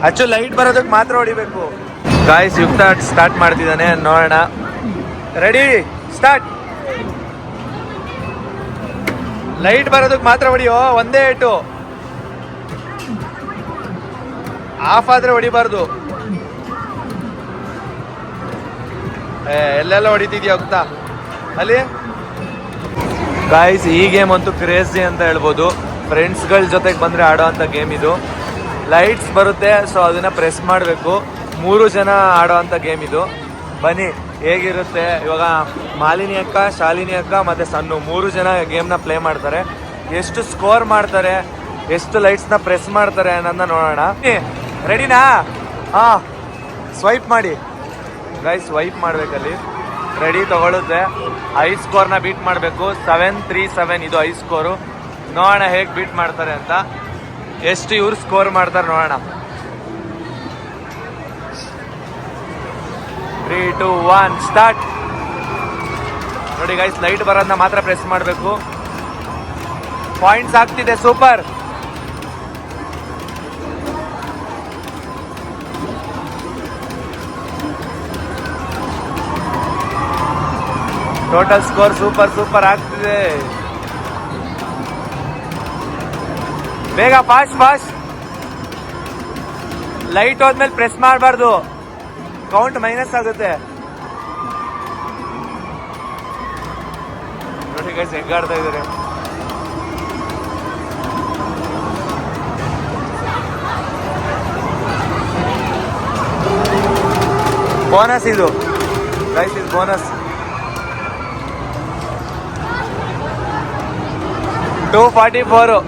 ಅಚ್ಚು ಲೈಟ್ ಬರೋದಕ್ಕೆ ಮಾತ್ರ ಹೊಡಿಬೇಕು. ಗಾಯ್ಸ್ ಯುಕ್ತ ಸ್ಟಾರ್ಟ್ ಮಾಡ್ತಿದ್ದಾನೆ. ನೋಡೋಣ. ರೆಡಿ ಸ್ಟಾರ್ಟ್ ಲೈಟ್ ಬರೋದಕ್ಕೆ ಮಾತ್ರ ಹೊಡಿಯೋ? ಒಂದೇ ಏಟು ಆಫ್ ಆದ್ರೆ ಹೊಡಿಬಾರ್ದು. ಎಲ್ಲೆಲ್ಲ ಹೊಡಿತಿದ್ಯಾ ಹೋಗ್ತಾ ಅಲ್ಲಿ? ಗಾಯ್ಸ್ ಈ ಗೇಮ್ ಅಂತೂ ಕ್ರೇಜಿ ಅಂತ ಹೇಳ್ಬೋದು. ಫ್ರೆಂಡ್ಸ್ಗಳ ಜೊತೆಗೆ ಬಂದರೆ ಆಡೋ ಅಂಥ ಗೇಮ್ ಇದು. ಲೈಟ್ಸ್ ಬರುತ್ತೆ ಸೊ ಅದನ್ನ ಪ್ರೆಸ್ ಮಾಡಬೇಕು. ಮೂರು ಜನ ಆಡೋ ಅಂಥ ಗೇಮ್ ಇದು. ಬನ್ನಿ, ಹೇಗಿರುತ್ತೆ? ಇವಾಗ ಮಾಲಿನಿ ಅಕ್ಕ, ಶಾಲಿನಿ ಅಕ್ಕ ಮತ್ತು ಸಣ್ಣ ಮೂರು ಜನ ಗೇಮ್ನ ಪ್ಲೇ ಮಾಡ್ತಾರೆ. ಎಷ್ಟು ಸ್ಕೋರ್ ಮಾಡ್ತಾರೆ, ಎಷ್ಟು ಲೈಟ್ಸ್ನ ಪ್ರೆಸ್ ಮಾಡ್ತಾರೆ ಅನ್ನೋದನ್ನ ನೋಡೋಣ. ರೆಡಿನಾ ಹಾಂ ಸ್ವೈಪ್ ಮಾಡಿ. ಗೈಸ್ ಸ್ವೈಪ್ ಮಾಡ್ಬೇಕಲ್ಲಿ. ರೆಡಿ ತಗೊಳುತ್ತೆ. ಐ ಸ್ಕೋರ್ನ ಬೀಟ್ ಮಾಡಬೇಕು. ಸೆವೆನ್ ತ್ರೀ ಸೆವೆನ್ ಇದು ಐ ಸ್ಕೋರು ನೋಡೋಣ ಹೇಗೆ ಬೀಟ್ ಮಾಡ್ತಾರೆ ಅಂತ. ಎಷ್ಟು ಇವ್ರು ಸ್ಕೋರ್ ಮಾಡ್ತಾರೆ ನೋಡೋಣ. ತ್ರೀ ಟು ಒನ್ ಸ್ಟಾರ್ಟ್ ನೋಡಿ ಗೈಸ್ ಲೈಟ್ ಬರೋದನ್ನ ಮಾತ್ರ ಪ್ರೆಸ್ ಮಾಡಬೇಕು. ಪಾಯಿಂಟ್ಸ್ ಆಗ್ತಿದೆ super total score super super ಆಗ್ತಿದೆ. ಬೇಗ ಫಾಸ್ಟ್ ಫಾಸ್ಟ್ ಲೈಟ್ ಹೋದ್ಮೇಲೆ ಪ್ರೆಸ್ ಮಾಡಬಾರ್ದು ಕೌಂಟ್ ಮೈನಸ್ ಆಗುತ್ತೆ ನೋಡಿ ಗೈಸ್ ಹೆಂಗಾಡ್ತಾ ಇದ್ದಾರೆ ಬೋನಸ್ ಇದು ಗೈಸ್ ಇದು bonus two forty four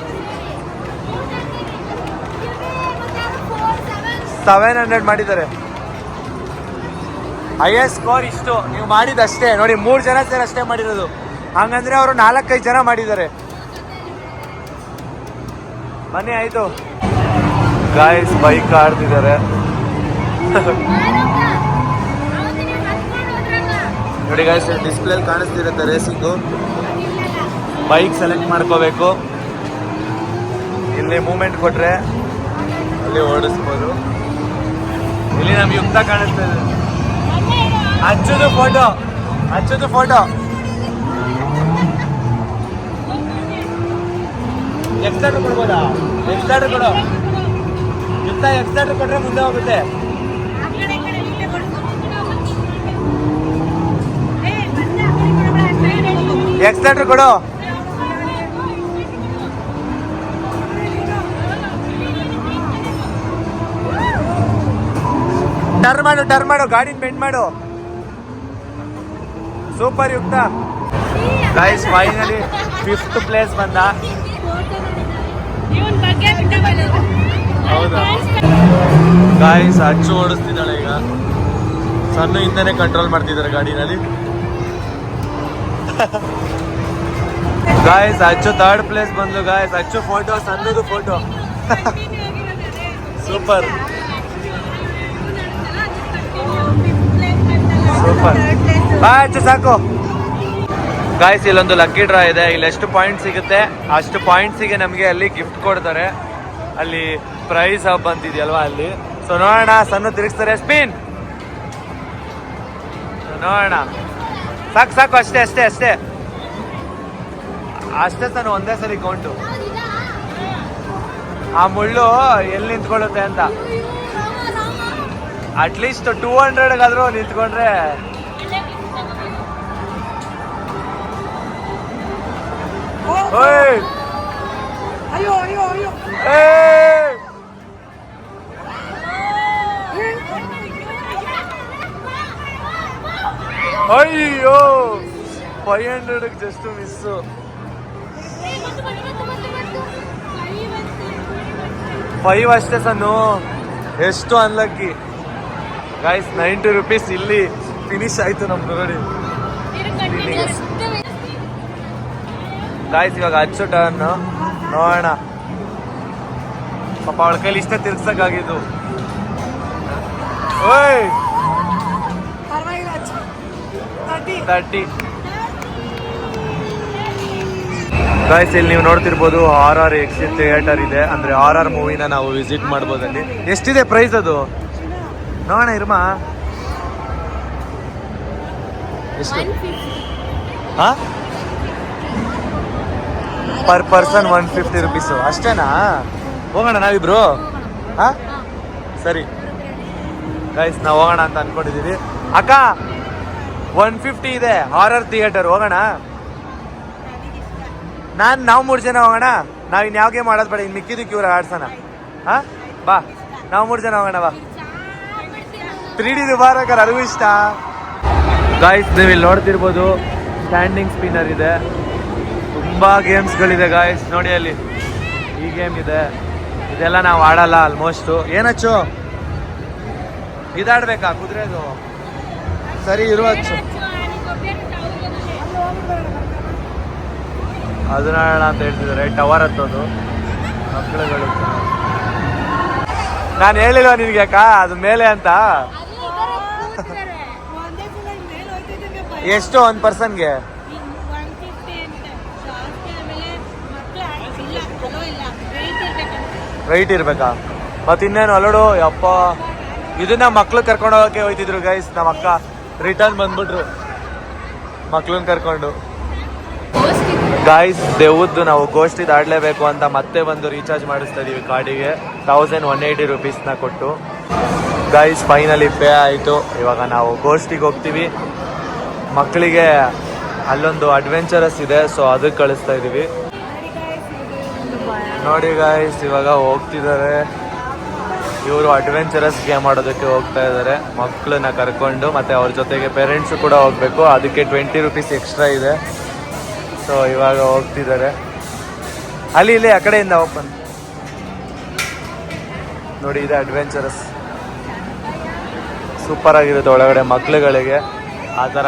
seven hundred ಮಾಡಿದ್ದಾರೆ. ಹೈಯೆಸ್ಟ್ ಸ್ಕೋರ್ ಇಷ್ಟು. ನೀವು ಮಾಡಿದಷ್ಟೇ. ನೋಡಿ, ಮೂರು ಜನ ಸೇರಿ ಅಷ್ಟೇ ಮಾಡಿರೋದು. ಹಂಗಂದ್ರೆ ಅವರು ನಾಲ್ಕೈದು ಜನ ಮಾಡಿದ್ದಾರೆ. ಬನ್ನಿ ಆಯ್ತು ಗಾಯ್ಸ್ ಬೈಕ್ ಆಡ್ತಿದ್ದಾರೆ. ನೋಡಿ ಗಾಯ್ಸ್ ಡಿಸ್ಪ್ಲೇ ಕಾಣಿಸ್ತಿರುತ್ತೆ ರೇಸಿಂಗು ಬೈಕ್ ಸೆಲೆಕ್ಟ್ ಮಾಡ್ಕೋಬೇಕು. ಇಲ್ಲಿ ಮೂಮೆಂಟ್ ಕೊಟ್ರೆ ಅಲ್ಲಿ ಓಡಿಸ್ಬೋದು. ಇಲ್ಲಿ ನಮ್ಗೆ ಯುಕ್ತ ಕಾಣಿಸ್ತಾ ಇದೆ. ಅಚ್ಚದು ಫೋಟೋ ಅಚ್ಚುದು ಫೋಟೋ ಎಕ್ಸ್ಟ್ರಾ ಕೊಡ್ಬೋದಾ? ಎಕ್ಸ್ಟ್ರಾ ಕೊಡು. ಯುಕ್ತ ಎಕ್ಸ್ಟ್ರಾ ಕೊಟ್ರೆ ಮುಂದೆ ಹೋಗುತ್ತೆ. ಎಕ್ಸ್ಟ್ರಾ ಕೊಡು. ಟರ್ ಮಾಡು ಟರ್ನ್ ಮಾಡು ಗಾಡಿನ ಬೆಂಡ್ ಮಾಡು. ಸೂಪರ್ ಯುಕ್ತ. ಗೈಸ್ ಫೈನಲಿ ಫಿಫ್ತ್ ಪ್ಲೇಸ್ ಬಂದ. ಹೌದಾ? ಗಾಯ್ಸ್ ಅಚ್ಚು ಓಡಿಸ್ತಿದ್ದಾಳೆ ಈಗ. ಸಣ್ಣ ಹಿಂದೆನೆ ಕಂಟ್ರೋಲ್ ಮಾಡ್ತಿದ್ದಾರೆ ಗಾಡಿನಲ್ಲಿ. ಗಾಯ್ಸ್ ಅಚ್ಚು ಥರ್ಡ್ ಪ್ಲೇಸ್ ಬಂದ್ಲು ಗಾಯ್ಸ್ ಅಚ್ಚು ಫೋಟೋ ಸಣ್ಣದು ಫೋಟೋ ಸೂಪರ್ ಸೂಪರ್ ಅಚ್ಚು ಸಾಕು. ಗಾಯ್ಸ್ ಇಲ್ಲೊಂದು ಲಕ್ಕಿ ಡ್ರಾ ಇದೆ. ಇಲ್ಲಿ ಎಷ್ಟು ಪಾಯಿಂಟ್ ಸಿಗುತ್ತೆ? ಅಷ್ಟು ಪಾಯಿಂಟ್ಸಿಗೆ ನಮಗೆ ಅಲ್ಲಿ ಗಿಫ್ಟ್ ಕೊಡ್ತಾರೆ. ಅಲ್ಲಿ ಪ್ರೈಸ್ ಹಬ್ ಅಲ್ಲಿ? ಸೊ ನೋಡೋಣ. ಸಣ್ಣ ತಿರುಗಿಸ್ತಾರೆ. ಸ್ಪಿನ್ ನೋಡೋಣ. ಸಾಕು ಸಾಕು. ಅಷ್ಟೇ ಅಷ್ಟೇ ಅಷ್ಟೇ. ಅಷ್ಟೇ ತಾನು ಒಂದೇ ಸರಿ ಕೌಂಟು ಆ ಮುಳ್ಳು ಎಲ್ಲಿ ನಿಂತ್ಕೊಳ್ಳುತ್ತೆ ಅಂತ? ಅಟ್ಲೀಸ್ಟ್ ಟೂ ಹಂಡ್ರೆಡ್ಗಾದ್ರೂ ನಿಂತ್ಕೊಂಡ್ರೆ ಅಯ್ಯೋ ಅಯ್ಯೋ ಅಯ್ಯೋ! ಅಯ್ಯೋ! Five hundred just miss five ಅಷ್ಟೇ ಸನ್ನು. ಎಷ್ಟು ಅನ್ಲಕ್ಕಿ ಗಾಯ್ಸ್ ನೈಂಟಿ ರುಪೀಸ್ ಇಲ್ಲಿ ಫಿನಿಶ್ ಆಯ್ತು ನಮ್ದು ನೋಡಿ. ಗಾಯ್ಸ್ ಇವಾಗ ಹಚ್ಚು ಟರ್ನ್ ನೋಡೋಣ. ಪಾಪ ಅವಳ ಕೈಲಿ ಇಷ್ಟೇ ತಿರ್ಗ್ಸಕ್ಕಾಗಿದ್ದು. ಓಯ್. ತರ್ಟಿ. ತರ್ಟಿ ಗಾಯ್ಸ್ ಇಲ್ಲಿ ನೀವು ನೋಡ್ತಿರ್ಬೋದು ಆರ್ ಆರ್ ಎಕ್ಸ್ ಥಿಯೇಟರ್ ಇದೆ. ಅಂದ್ರೆ ಆರ್ ಆರ್ ಮೂವಿನ ನಾವು ವಿಸಿಟ್ ಮಾಡ್ಬೋದು ಅಲ್ಲಿ. ಎಷ್ಟಿದೆ ಪ್ರೈಸ್ ಅದು? ನೋಡೋಣ ಇರ್ಮಾ. ಎಷ್ಟು? ಹಾ? Per person one fifty rupees ಅಷ್ಟೇನಾ? ಹೋಗೋಣ ನಾವಿಬ್ರು? ಹಾ? ಸರಿ. ಗೈಸ್ ನಾವು ಹೋಗೋಣ ಅಂತ ಅನ್ಕೊಂಡಿದೀವಿ. ಅಕ್ಕ ಒನ್ ಫಿಫ್ಟಿ ಇದೆ. ಹಾರರ್ ಥಿಯೇಟರ್ ಹೋಗೋಣ? ನಾನು, ನಾವು ಮೂರು ಜನ ಹೋಗೋಣ. ನಾವು ಇನ್ನು ಯಾವಾಗೇ ಮಾಡೋದು ಬೇಡ, ಇನ್ ಮಿಕ್ಕಿದಕ್ಕೆ ಇವ್ರ ಆಡ್ಸೋಣ. ಹಾ? ಬಾ. ನಾವು ಮೂರು ಜನ ಹೋಗೋಣ, ಬಾ. ತ್ರೀ ಡಿ ಬಾರಕರ್ ಅರಿವು ಇಷ್ಟ. ಗಾಯ್ಸ್ ನೀವು ಇಲ್ಲಿ ನೋಡ್ತಿರ್ಬೋದು ಸ್ಟ್ಯಾಂಡಿಂಗ್ ಸ್ಪಿನ್ನರ್ ಇದೆ. ತುಂಬಾ ಗೇಮ್ಸ್ಗಳಿದೆ ಗಾಯ್ಸ್ ನೋಡಿ ಅಲ್ಲಿ. ಈ ಗೇಮ್ ಇದೆ. ಇದೆಲ್ಲ ನಾವು ಆಡಲ್ಲ ಆಲ್ಮೋಸ್ಟ್ ಏನಚ್ಚು? ಇದಾಡ್ಬೇಕಾ? ಕುದುರೆದು? ಸರಿ ಇರುವ ಹಚ್ಚು ಅದನ್ನ ಅಂತ ಹೇಳ್ತಿದ್ದಾರೆ. ಟವರ್ ಹತ್ತೋದು. ಮಕ್ಕಳುಗಳು. ನಾನು ಹೇಳಿಲ್ವ ನಿನ್ಗೆ ಅಕ್ಕ? ಅದು ಮೇಲೆ ಅಂತ. ಎಷ್ಟು? ಒಂದ್ ಪರ್ಸನ್ಗೆ ರೈಟ್ ಇರ್ಬೇಕಾ? ಮತ್ ಇನ್ನೇನು ಅಲ್ಲೋಡು ಅಪ್ಪ ಇದನ್ನ ಮಕ್ಳು ಕರ್ಕೊಂಡು ಹೋಗಕ್ಕೆ ಹೋಯ್ತಿದ್ರು ಗೈಸ್ ನಮ್ಮ ಅಕ್ಕ ರಿಟರ್ನ್ ಬಂದ್ಬಿಟ್ರು. ಮಕ್ಳನ್ನ ಕರ್ಕೊಂಡು. ಗಾಯ್ಸ್ ದೇವದ್ದು ನಾವು ಗೋಷ್ಠಿದ್ ದಾಡ್ಲೇಬೇಕು ಅಂತ ಮತ್ತೆ ಬಂದು ರೀಚಾರ್ಜ್ ಮಾಡಿಸ್ತಾ ಇದೀವಿ ಕಾರ್ಡಿಗೆ ತೌಸಂಡ್ ಒನ್ ಏಯ್ಟಿ ರುಪೀಸ್ನ ಕೊಟ್ಟು. ಗಾಯ್ಸ್ ಫೈನಲಿ ಪೇ ಆಯಿತು. ಇವಾಗ ನಾವು ಗೋಷ್ಠಿಗೆ ಹೋಗ್ತೀವಿ. ಮಕ್ಕಳಿಗೆ ಅಲ್ಲೊಂದು ಅಡ್ವೆಂಚರಸ್ ಇದೆ ಸೊ ಅದಕ್ಕೆ ಕಳಿಸ್ತಾ ಇದೀವಿ. ನೋಡಿ ಗಾಯ್ಸ್ ಇವಾಗ ಹೋಗ್ತಿದ್ದಾರೆ. ಇವರು ಅಡ್ವೆಂಚರಸ್ ಗೇಮ್ ಆಡೋದಕ್ಕೆ ಹೋಗ್ತಾ ಇದ್ದಾರೆ. ಮಕ್ಕಳನ್ನ ಕರ್ಕೊಂಡು, ಮತ್ತೆ ಅವ್ರ ಜೊತೆಗೆ ಪೇರೆಂಟ್ಸು ಕೂಡ ಹೋಗ್ಬೇಕು. ಅದಕ್ಕೆ ಟ್ವೆಂಟಿ ರುಪೀಸ್ ಎಕ್ಸ್ಟ್ರಾ ಇದೆ. ಸೊ ಇವಾಗ ಹೋಗ್ತಿದ್ದಾರೆ. ಅಲ್ಲಿ, ಇಲ್ಲಿ, ಆ ಕಡೆಯಿಂದ ಓಪನ್ ನೋಡಿ, ಇದೆ ಅಡ್ವೆಂಚರಸ್ ಸೂಪರ್ ಆಗಿರುತ್ತೆ ಒಳಗಡೆ ಮಕ್ಕಳುಗಳಿಗೆ ಆ ಥರ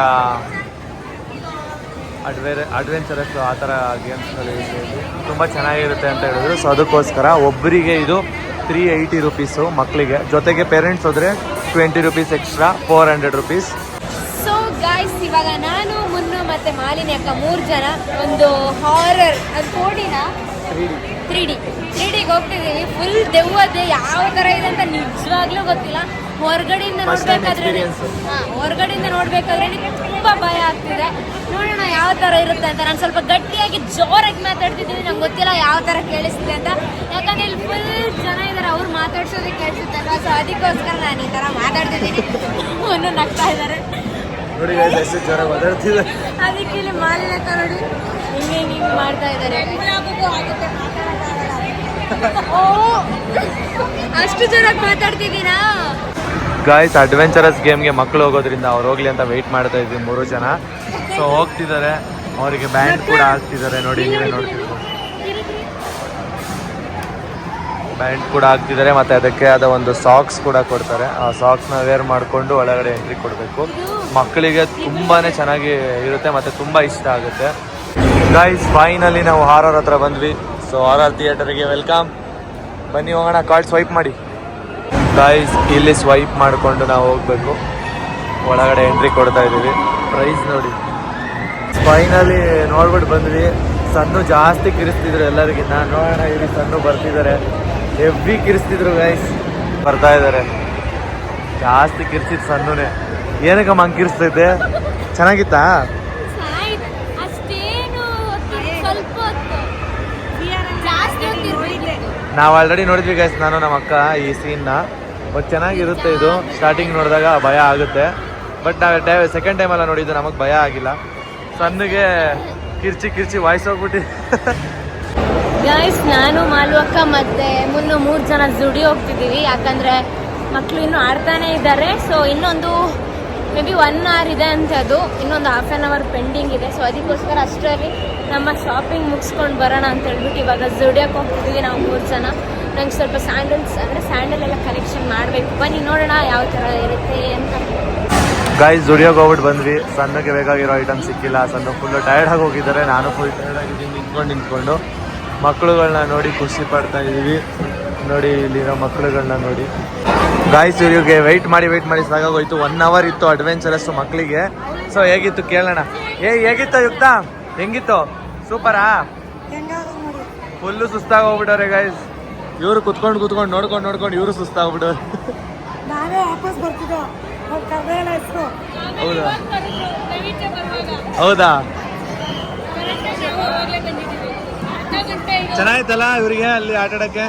ಅಡ್ವೇರ್ ಅಡ್ವೆಂಚರಸ್ ಆ ಥರ ಗೇಮ್ಸ್ಗಳು ತುಂಬ ಚೆನ್ನಾಗಿರುತ್ತೆ ಅಂತ ಹೇಳಿದ್ರು. ಸೊ ಅದಕ್ಕೋಸ್ಕರ ಒಬ್ಬರಿಗೆ ಇದು ತ್ರೀ ಏಯ್ಟಿ ರುಪೀಸು ಮಕ್ಕಳಿಗೆ ಜೊತೆಗೆ ಪೇರೆಂಟ್ಸ್ ಹೋದರೆ twenty rupees extra four hundred rupees so guys ಇವಾಗ ನಾನು ಮುನ್ನು ಮತ್ತೆ ಮಾಲಿನಿ ಅಕ್ಕ ಮೂರು ಜನ ಒಂದು ಹಾರರ್ ಅದು ಕೋಡಿನ ತ್ರೀ ಡಿ ತ್ರೀ ಡಿಗೆ ಹೋಗ್ತಿದ್ದೀವಿ. ಫುಲ್ ದೆವ್ವದೆ ಯಾವ ಥರ ಇದೆ ಅಂತ ನಿಜವಾಗ್ಲೂ ಗೊತ್ತಿಲ್ಲ. ಹೊರಗಡೆಯಿಂದ ನೋಡ್ಬೇಕಾದ್ರೆ ಹೊರಗಡೆಯಿಂದ ನೋಡ್ಬೇಕಾದ್ರೆ ತುಂಬಾ ಭಯ ಆಗ್ತಿದೆ. ನೋಡೋಣ ಯಾವ ತರ ಇರುತ್ತೆ ಅಂತ. ನಾನು ಸ್ವಲ್ಪ ಗಟ್ಟಿಯಾಗಿ ಜೋರಾಗಿ ಮಾತಾಡ್ತಿದ್ದೀನಿ ನಂಗೆ ಗೊತ್ತಿಲ್ಲ ಯಾವ ತರ ಕೇಳಿಸ್ತಿದೆ ಅಂತ. ಯಾಕಂದ್ರೆ ಇಲ್ಲಿ ಫುಲ್ ಜನ ಇದ್ದಾರೆ ಅವ್ರು ಮಾತಾಡ್ಸೋದಕ್ಕೆ ಕೇಳಿಸುತ್ತಲ್ವಾ? ಸೊ ಅದಕ್ಕೋಸ್ಕರ ನಾನು ಈ ತರ ಮಾತಾಡ್ತಿದ್ದೀನಿ. ಒಂದು ನಗ್ತಾ ಇದ್ದಾರೆ ಅದಕ್ಕೆ ಇಲ್ಲಿ ಮಾಲಿನ ನೋಡಿ ಹಿಂಗೆ ಹಿಂಗೆ ಮಾಡ್ತಾ ಇದ್ದಾರೆ ಓ ಅಷ್ಟು ಜನ ಮಾತಾಡ್ತಿದ್ದೀರಾ? ಗಾಯ್ಸ್ ಅಡ್ವೆಂಚರಸ್ ಗೇಮ್ಗೆ ಮಕ್ಕಳು ಹೋಗೋದ್ರಿಂದ ಅವ್ರು ಹೋಗ್ಲಿ ಅಂತ ವೆಯ್ಟ್ ಮಾಡ್ತಾ ಇದ್ವಿ ಮೂರು ಜನ. ಸೊ ಹೋಗ್ತಿದ್ದಾರೆ ಅವರಿಗೆ ಬ್ಯಾಂಡ್ ಕೂಡ ಹಾಕ್ತಿದ್ದಾರೆ ನೋಡಿ ನೀವೇ ನೋಡ್ತಿದ್ರು ಬ್ಯಾಂಡ್ ಕೂಡ ಹಾಕ್ತಿದ್ದಾರೆ ಮತ್ತೆ ಅದಕ್ಕೆ ಆದ ಒಂದು ಸಾಕ್ಸ್ ಕೂಡ ಕೊಡ್ತಾರೆ. ಆ ಸಾಕ್ಸ್ನ ವೇರ್ ಮಾಡಿಕೊಂಡು ಒಳಗಡೆ ಎಂಟ್ರಿ ಕೊಡಬೇಕು. ಮಕ್ಕಳಿಗೆ ತುಂಬಾ ಚೆನ್ನಾಗಿ ಇರುತ್ತೆ ಮತ್ತೆ ತುಂಬ ಇಷ್ಟ ಆಗುತ್ತೆ. ಗಾಯ್ಸ್ ಫೈನಲಿ ನಾವು ಹಾರರ್ ಹತ್ರ ಬಂದ್ವಿ. ಸೊ ಹಾರರ್ ಥಿಯೇಟರ್ಗೆ ವೆಲ್ಕಮ್ ಬನ್ನಿ ಹೋಗೋಣ ಕಾರ್ಡ್ ಸ್ವೈಪ್ ಮಾಡಿ. ಗಾಯ್ಸ್ ಇಲ್ಲಿ ಸ್ವೈಪ್ ಮಾಡಿಕೊಂಡು ನಾವು ಹೋಗ್ಬೇಕು. ಒಳಗಡೆ ಎಂಟ್ರಿ ಕೊಡ್ತಾ ಇದ್ದೀವಿ. ಪ್ರೈಸ್ ನೋಡಿ. ಫೈನಲಿ ನೋಡ್ಬಿಟ್ಟು ಬಂದ್ವಿ. ಸಣ್ಣ ಜಾಸ್ತಿ ಕಿರಿಸ್ತಿದ್ರು ಎಲ್ಲರಿಗಿನ್ನ ನೋಡೋಣ ಇಲ್ಲಿ ಸಣ್ಣ ಬರ್ತಿದ್ದಾರೆ. ಹೆವಿ ಕಿರಿಸ್ತಿದ್ರು ಗೈಸ್ ಬರ್ತಾ ಇದ್ದಾರೆ. ಜಾಸ್ತಿ ಕಿರ್ಸಿದ್ ಸಣ್ಣನೇ ಏನಕ್ಕಮ್ಮ ಹಂಗೆ ಕಿರಿಸ್ತೈತೆ ಚೆನ್ನಾಗಿತ್ತಾ. ನಾವು ಆಲ್ರೆಡಿ ನೋಡಿದ್ವಿ ಗೈಸ್ ನಾನು ನಮ್ಮ ಅಕ್ಕ ಈ ಸೀನ್ನ ಬಟ್ ಚೆನ್ನಾಗಿರುತ್ತೆ ಇದು. ಸ್ಟಾರ್ಟಿಂಗ್ ನೋಡಿದಾಗ ಭಯ ಆಗುತ್ತೆ. ಬಟ್ ನಾವು ಡೈ ಸೆಕೆಂಡ್ ಟೈಮೆಲ್ಲ ನೋಡಿದ್ದು, ನಮಗೆ ಭಯ ಆಗಿಲ್ಲ. ಸಣ್ಣಗೆ ಕಿರ್ಚಿ ಕಿರ್ಚಿ ವಾಯ್ಸ್ ಹೋಗ್ಬಿಟ್ಟು. ಗಾಯ್ಸ್ ನಾನು ಮಾಲ್ವಕ್ಕ ಮತ್ತೆ ಮುನ್ನು ಮೂರು ಜನ ದುಡಿ ಹೋಗ್ತಿದ್ದೀವಿ. ಯಾಕಂದ್ರೆ ಮಕ್ಕಳು ಇನ್ನೂ ಆಡ್ತಾನೆ ಇದ್ದಾರೆ. ಸೊ ಇನ್ನೊಂದು ಮೇ ಬಿ ಒನ್ ಅವರ್ ಇದೆ ಅಂತ ಅದು. ಇನ್ನೊಂದು ಹಾಫ್ ಆನ್ ಅವರ್ ಪೆಂಡಿಂಗ್ ಇದೆ. ಸೊ ಅದಕ್ಕೋಸ್ಕರ ಅಷ್ಟರಲ್ಲಿ ನಮ್ಮ ಶಾಪಿಂಗ್ ಮುಗಿಸ್ಕೊಂಡು ಬರೋಣ ಅಂತ ಹೇಳ್ಬಿಟ್ಟು ಇವಾಗ ದುಡಿಯೋಕೆ ಹೋಗ್ತಿದ್ದೀವಿ ನಾವು ಮೂರು ಜನ. ನಂಗೆ ಸ್ವಲ್ಪ ಸ್ಯಾಂಡಲ್ಸ್ ಅಂದರೆ ಸ್ಯಾಂಡಲ್ ಎಲ್ಲ ಕಲೆಕ್ಷನ್ ಮಾಡಬೇಕು. ಬನ್ನಿ ನೋಡೋಣ ಯಾವ ಥರ ಇರುತ್ತೆ ಅಂತ. ಗಾಯ್ಸ್ ದುಡಿಯೋಕೆ ಹೋಗ್ಬಿಟ್ಟು ಬಂದ್ವಿ. ಸಣ್ಣಗೆ ಬೇಕಾಗಿರೋ ಐಟಮ್ ಸಿಕ್ಕಿಲ್ಲ. ಸಣ್ಣ ಫುಲ್ಲು ಟೈರ್ಡ್ ಆಗಿ ಹೋಗಿದ್ದಾರೆ. ನಾನು ಫುಲ್ ಟೈರ್ಡ್ ಆಗಿದ್ದೀನಿ. ನಿಂತ್ಕೊಂಡು ನಿಂತ್ಕೊಂಡು. ಮಕ್ಕಳುಗಳನ್ನ ನೋಡಿ ಖುಷಿ ಪಡ್ತಾ ಇದ್ದೀವಿ. ನೋಡಿ ಇಲ್ಲಿರೋ ಮಕ್ಕಳುಗಳನ್ನ ನೋಡಿ. ಗಾಯ್ಸ್ ಇವ್ರಿಗೆ ವೆಯ್ಟ್ ಮಾಡಿ ವೆಯ್ಟ್ ಮಾಡಿ. ಸಾಕಾಗೋಯ್ತು. ಒನ್ ಅವರ್ ಇತ್ತು ಅಡ್ವೆಂಚರಸ್ಸು ಮಕ್ಕಳಿಗೆ ಸೊ ಹೇಗಿತ್ತು ಕೇಳೋಣ. ಏ ಹೇಗಿತ್ತು ಯುಕ್ತ? ಹೆಂಗಿತ್ತು? ಸೂಪರಾ ಫುಲ್ಲು ಸುಸ್ತಾಗಿ ಹೋಗ್ಬಿಟ್ಟವ್ರೆ ಗಾಯ್ಸ್ ಇವರು ಕುತ್ಕೊಂಡು ಕುತ್ಕೊಂಡು ನೋಡ್ಕೊಂಡು ನೋಡ್ಕೊಂಡು ಇವರು ಸುಸ್ತಾಗ್ಬಿಡು. ನಾವೇ ವಾಪಸ್ ಬರ್ತಿದ್ದೋ. ಹೌದಾ? ಹೌದಾ. ಚೆನ್ನಾಯ್ತಲ್ಲ ಇವರಿಗೆ ಅಲ್ಲಿ ಆಟ ಆಡಕ್ಕೆ?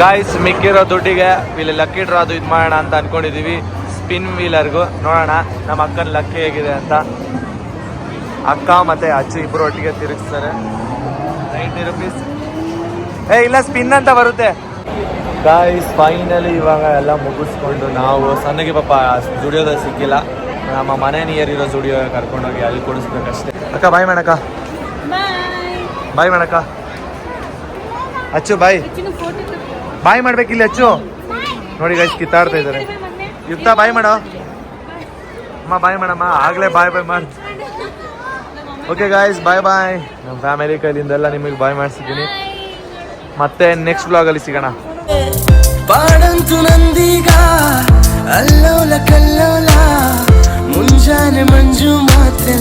ಗಾಯ್ಸ್ ಮಿಕ್ಕಿರೋ ದುಡ್ಡಿಗೆ ಇಲ್ಲಿ ಲಕ್ಕಿ ಡ್ರಾ ಅದು ಇದು ಮಾಡೋಣ ಅಂತ ಅನ್ಕೊಂಡಿದೀವಿ. ಸ್ಪಿನ್ ವೀಲರ್ಗೂ ನೋಡೋಣ ನಮ್ಮ ಅಕ್ಕನ ಲಕ್ಕಿ ಹೇಗಿದೆ ಅಂತ. ಅಕ್ಕ ಮತ್ತೆ ಅಚ್ಚು ಇಬ್ಬರು ಒಟ್ಟಿಗೆ ತಿರುಗಿಸ್ತಾರೆ. ನೈಂಟಿ ರುಪೀಸ್ ಏ ಇಲ್ಲ ಸ್ಪಿನ್ ಅಂತ ಬರುತ್ತೆ. ಗಾಯ್ಸ್ ಫೈನಲಿ ಇವಾಗ ಎಲ್ಲ ಮುಗಿಸ್ಕೊಂಡು ನಾವು ಸಣ್ಣಗೆ ಪಾಪ ಜುಡಿಯೋದ ಸಿಕ್ಕಿಲ್ಲ. ನಮ್ಮ ಮನೆ ನಿಯರ್ ಇರೋ ಸ್ಟುಡಿಯೋ ಕರ್ಕೊಂಡೋಗಿ ಅಲ್ಲಿ ಕೊಡಿಸ್ಬೇಕಷ್ಟೇ. ಅಕ್ಕ ಬಾಯ್ ಮೇಡಕ ಬಾಯ್ ಮೇಡಕ ಮಾಡಕ್ಕ. ಅಚ್ಚು ಬಾಯ್ ಬಾಯ್ ಮಾಡ್ಬೇಕಿಲ್ಲ ಅಚ್ಚು. ನೋಡಿ ಗೈಸ್ ಕಿತ್ತಾಡ್ತಾ ಇದ್ದಾರೆ. ಯುಕ್ತ ಬಾಯ್ ಮಾಡೋ. ಅಮ್ಮ ಬಾಯ್ ಮಾಡಮ್ಮ. ಆಗ್ಲೇ ಬಾಯ್ ಬಾಯ್ ಮಾಡಿ. ಓಕೆ ಗಾಯ್ಸ್ ಬಾಯ್ ಬಾಯ್ ನಮ್ಮ ಫ್ಯಾಮಿಲಿ ಕೈಲಿಂದೆಲ್ಲ ನಿಮಗೆ ಬಾಯ್ ಮಾಡಿಸಿದ್ದೀನಿ. ಮತ್ತೆ ನೆಕ್ಸ್ಟ್ ಬ್ಲಾಗಲ್ಲಿ ಸಿಗೋಣ. ಪಾಡಂತು ನಂದೀಗ ಅಲ್ಲೋಲ ಕಲ್ಲೋಲ ಮುಂಜಾನೆ ಮಂಜು ಮಾತು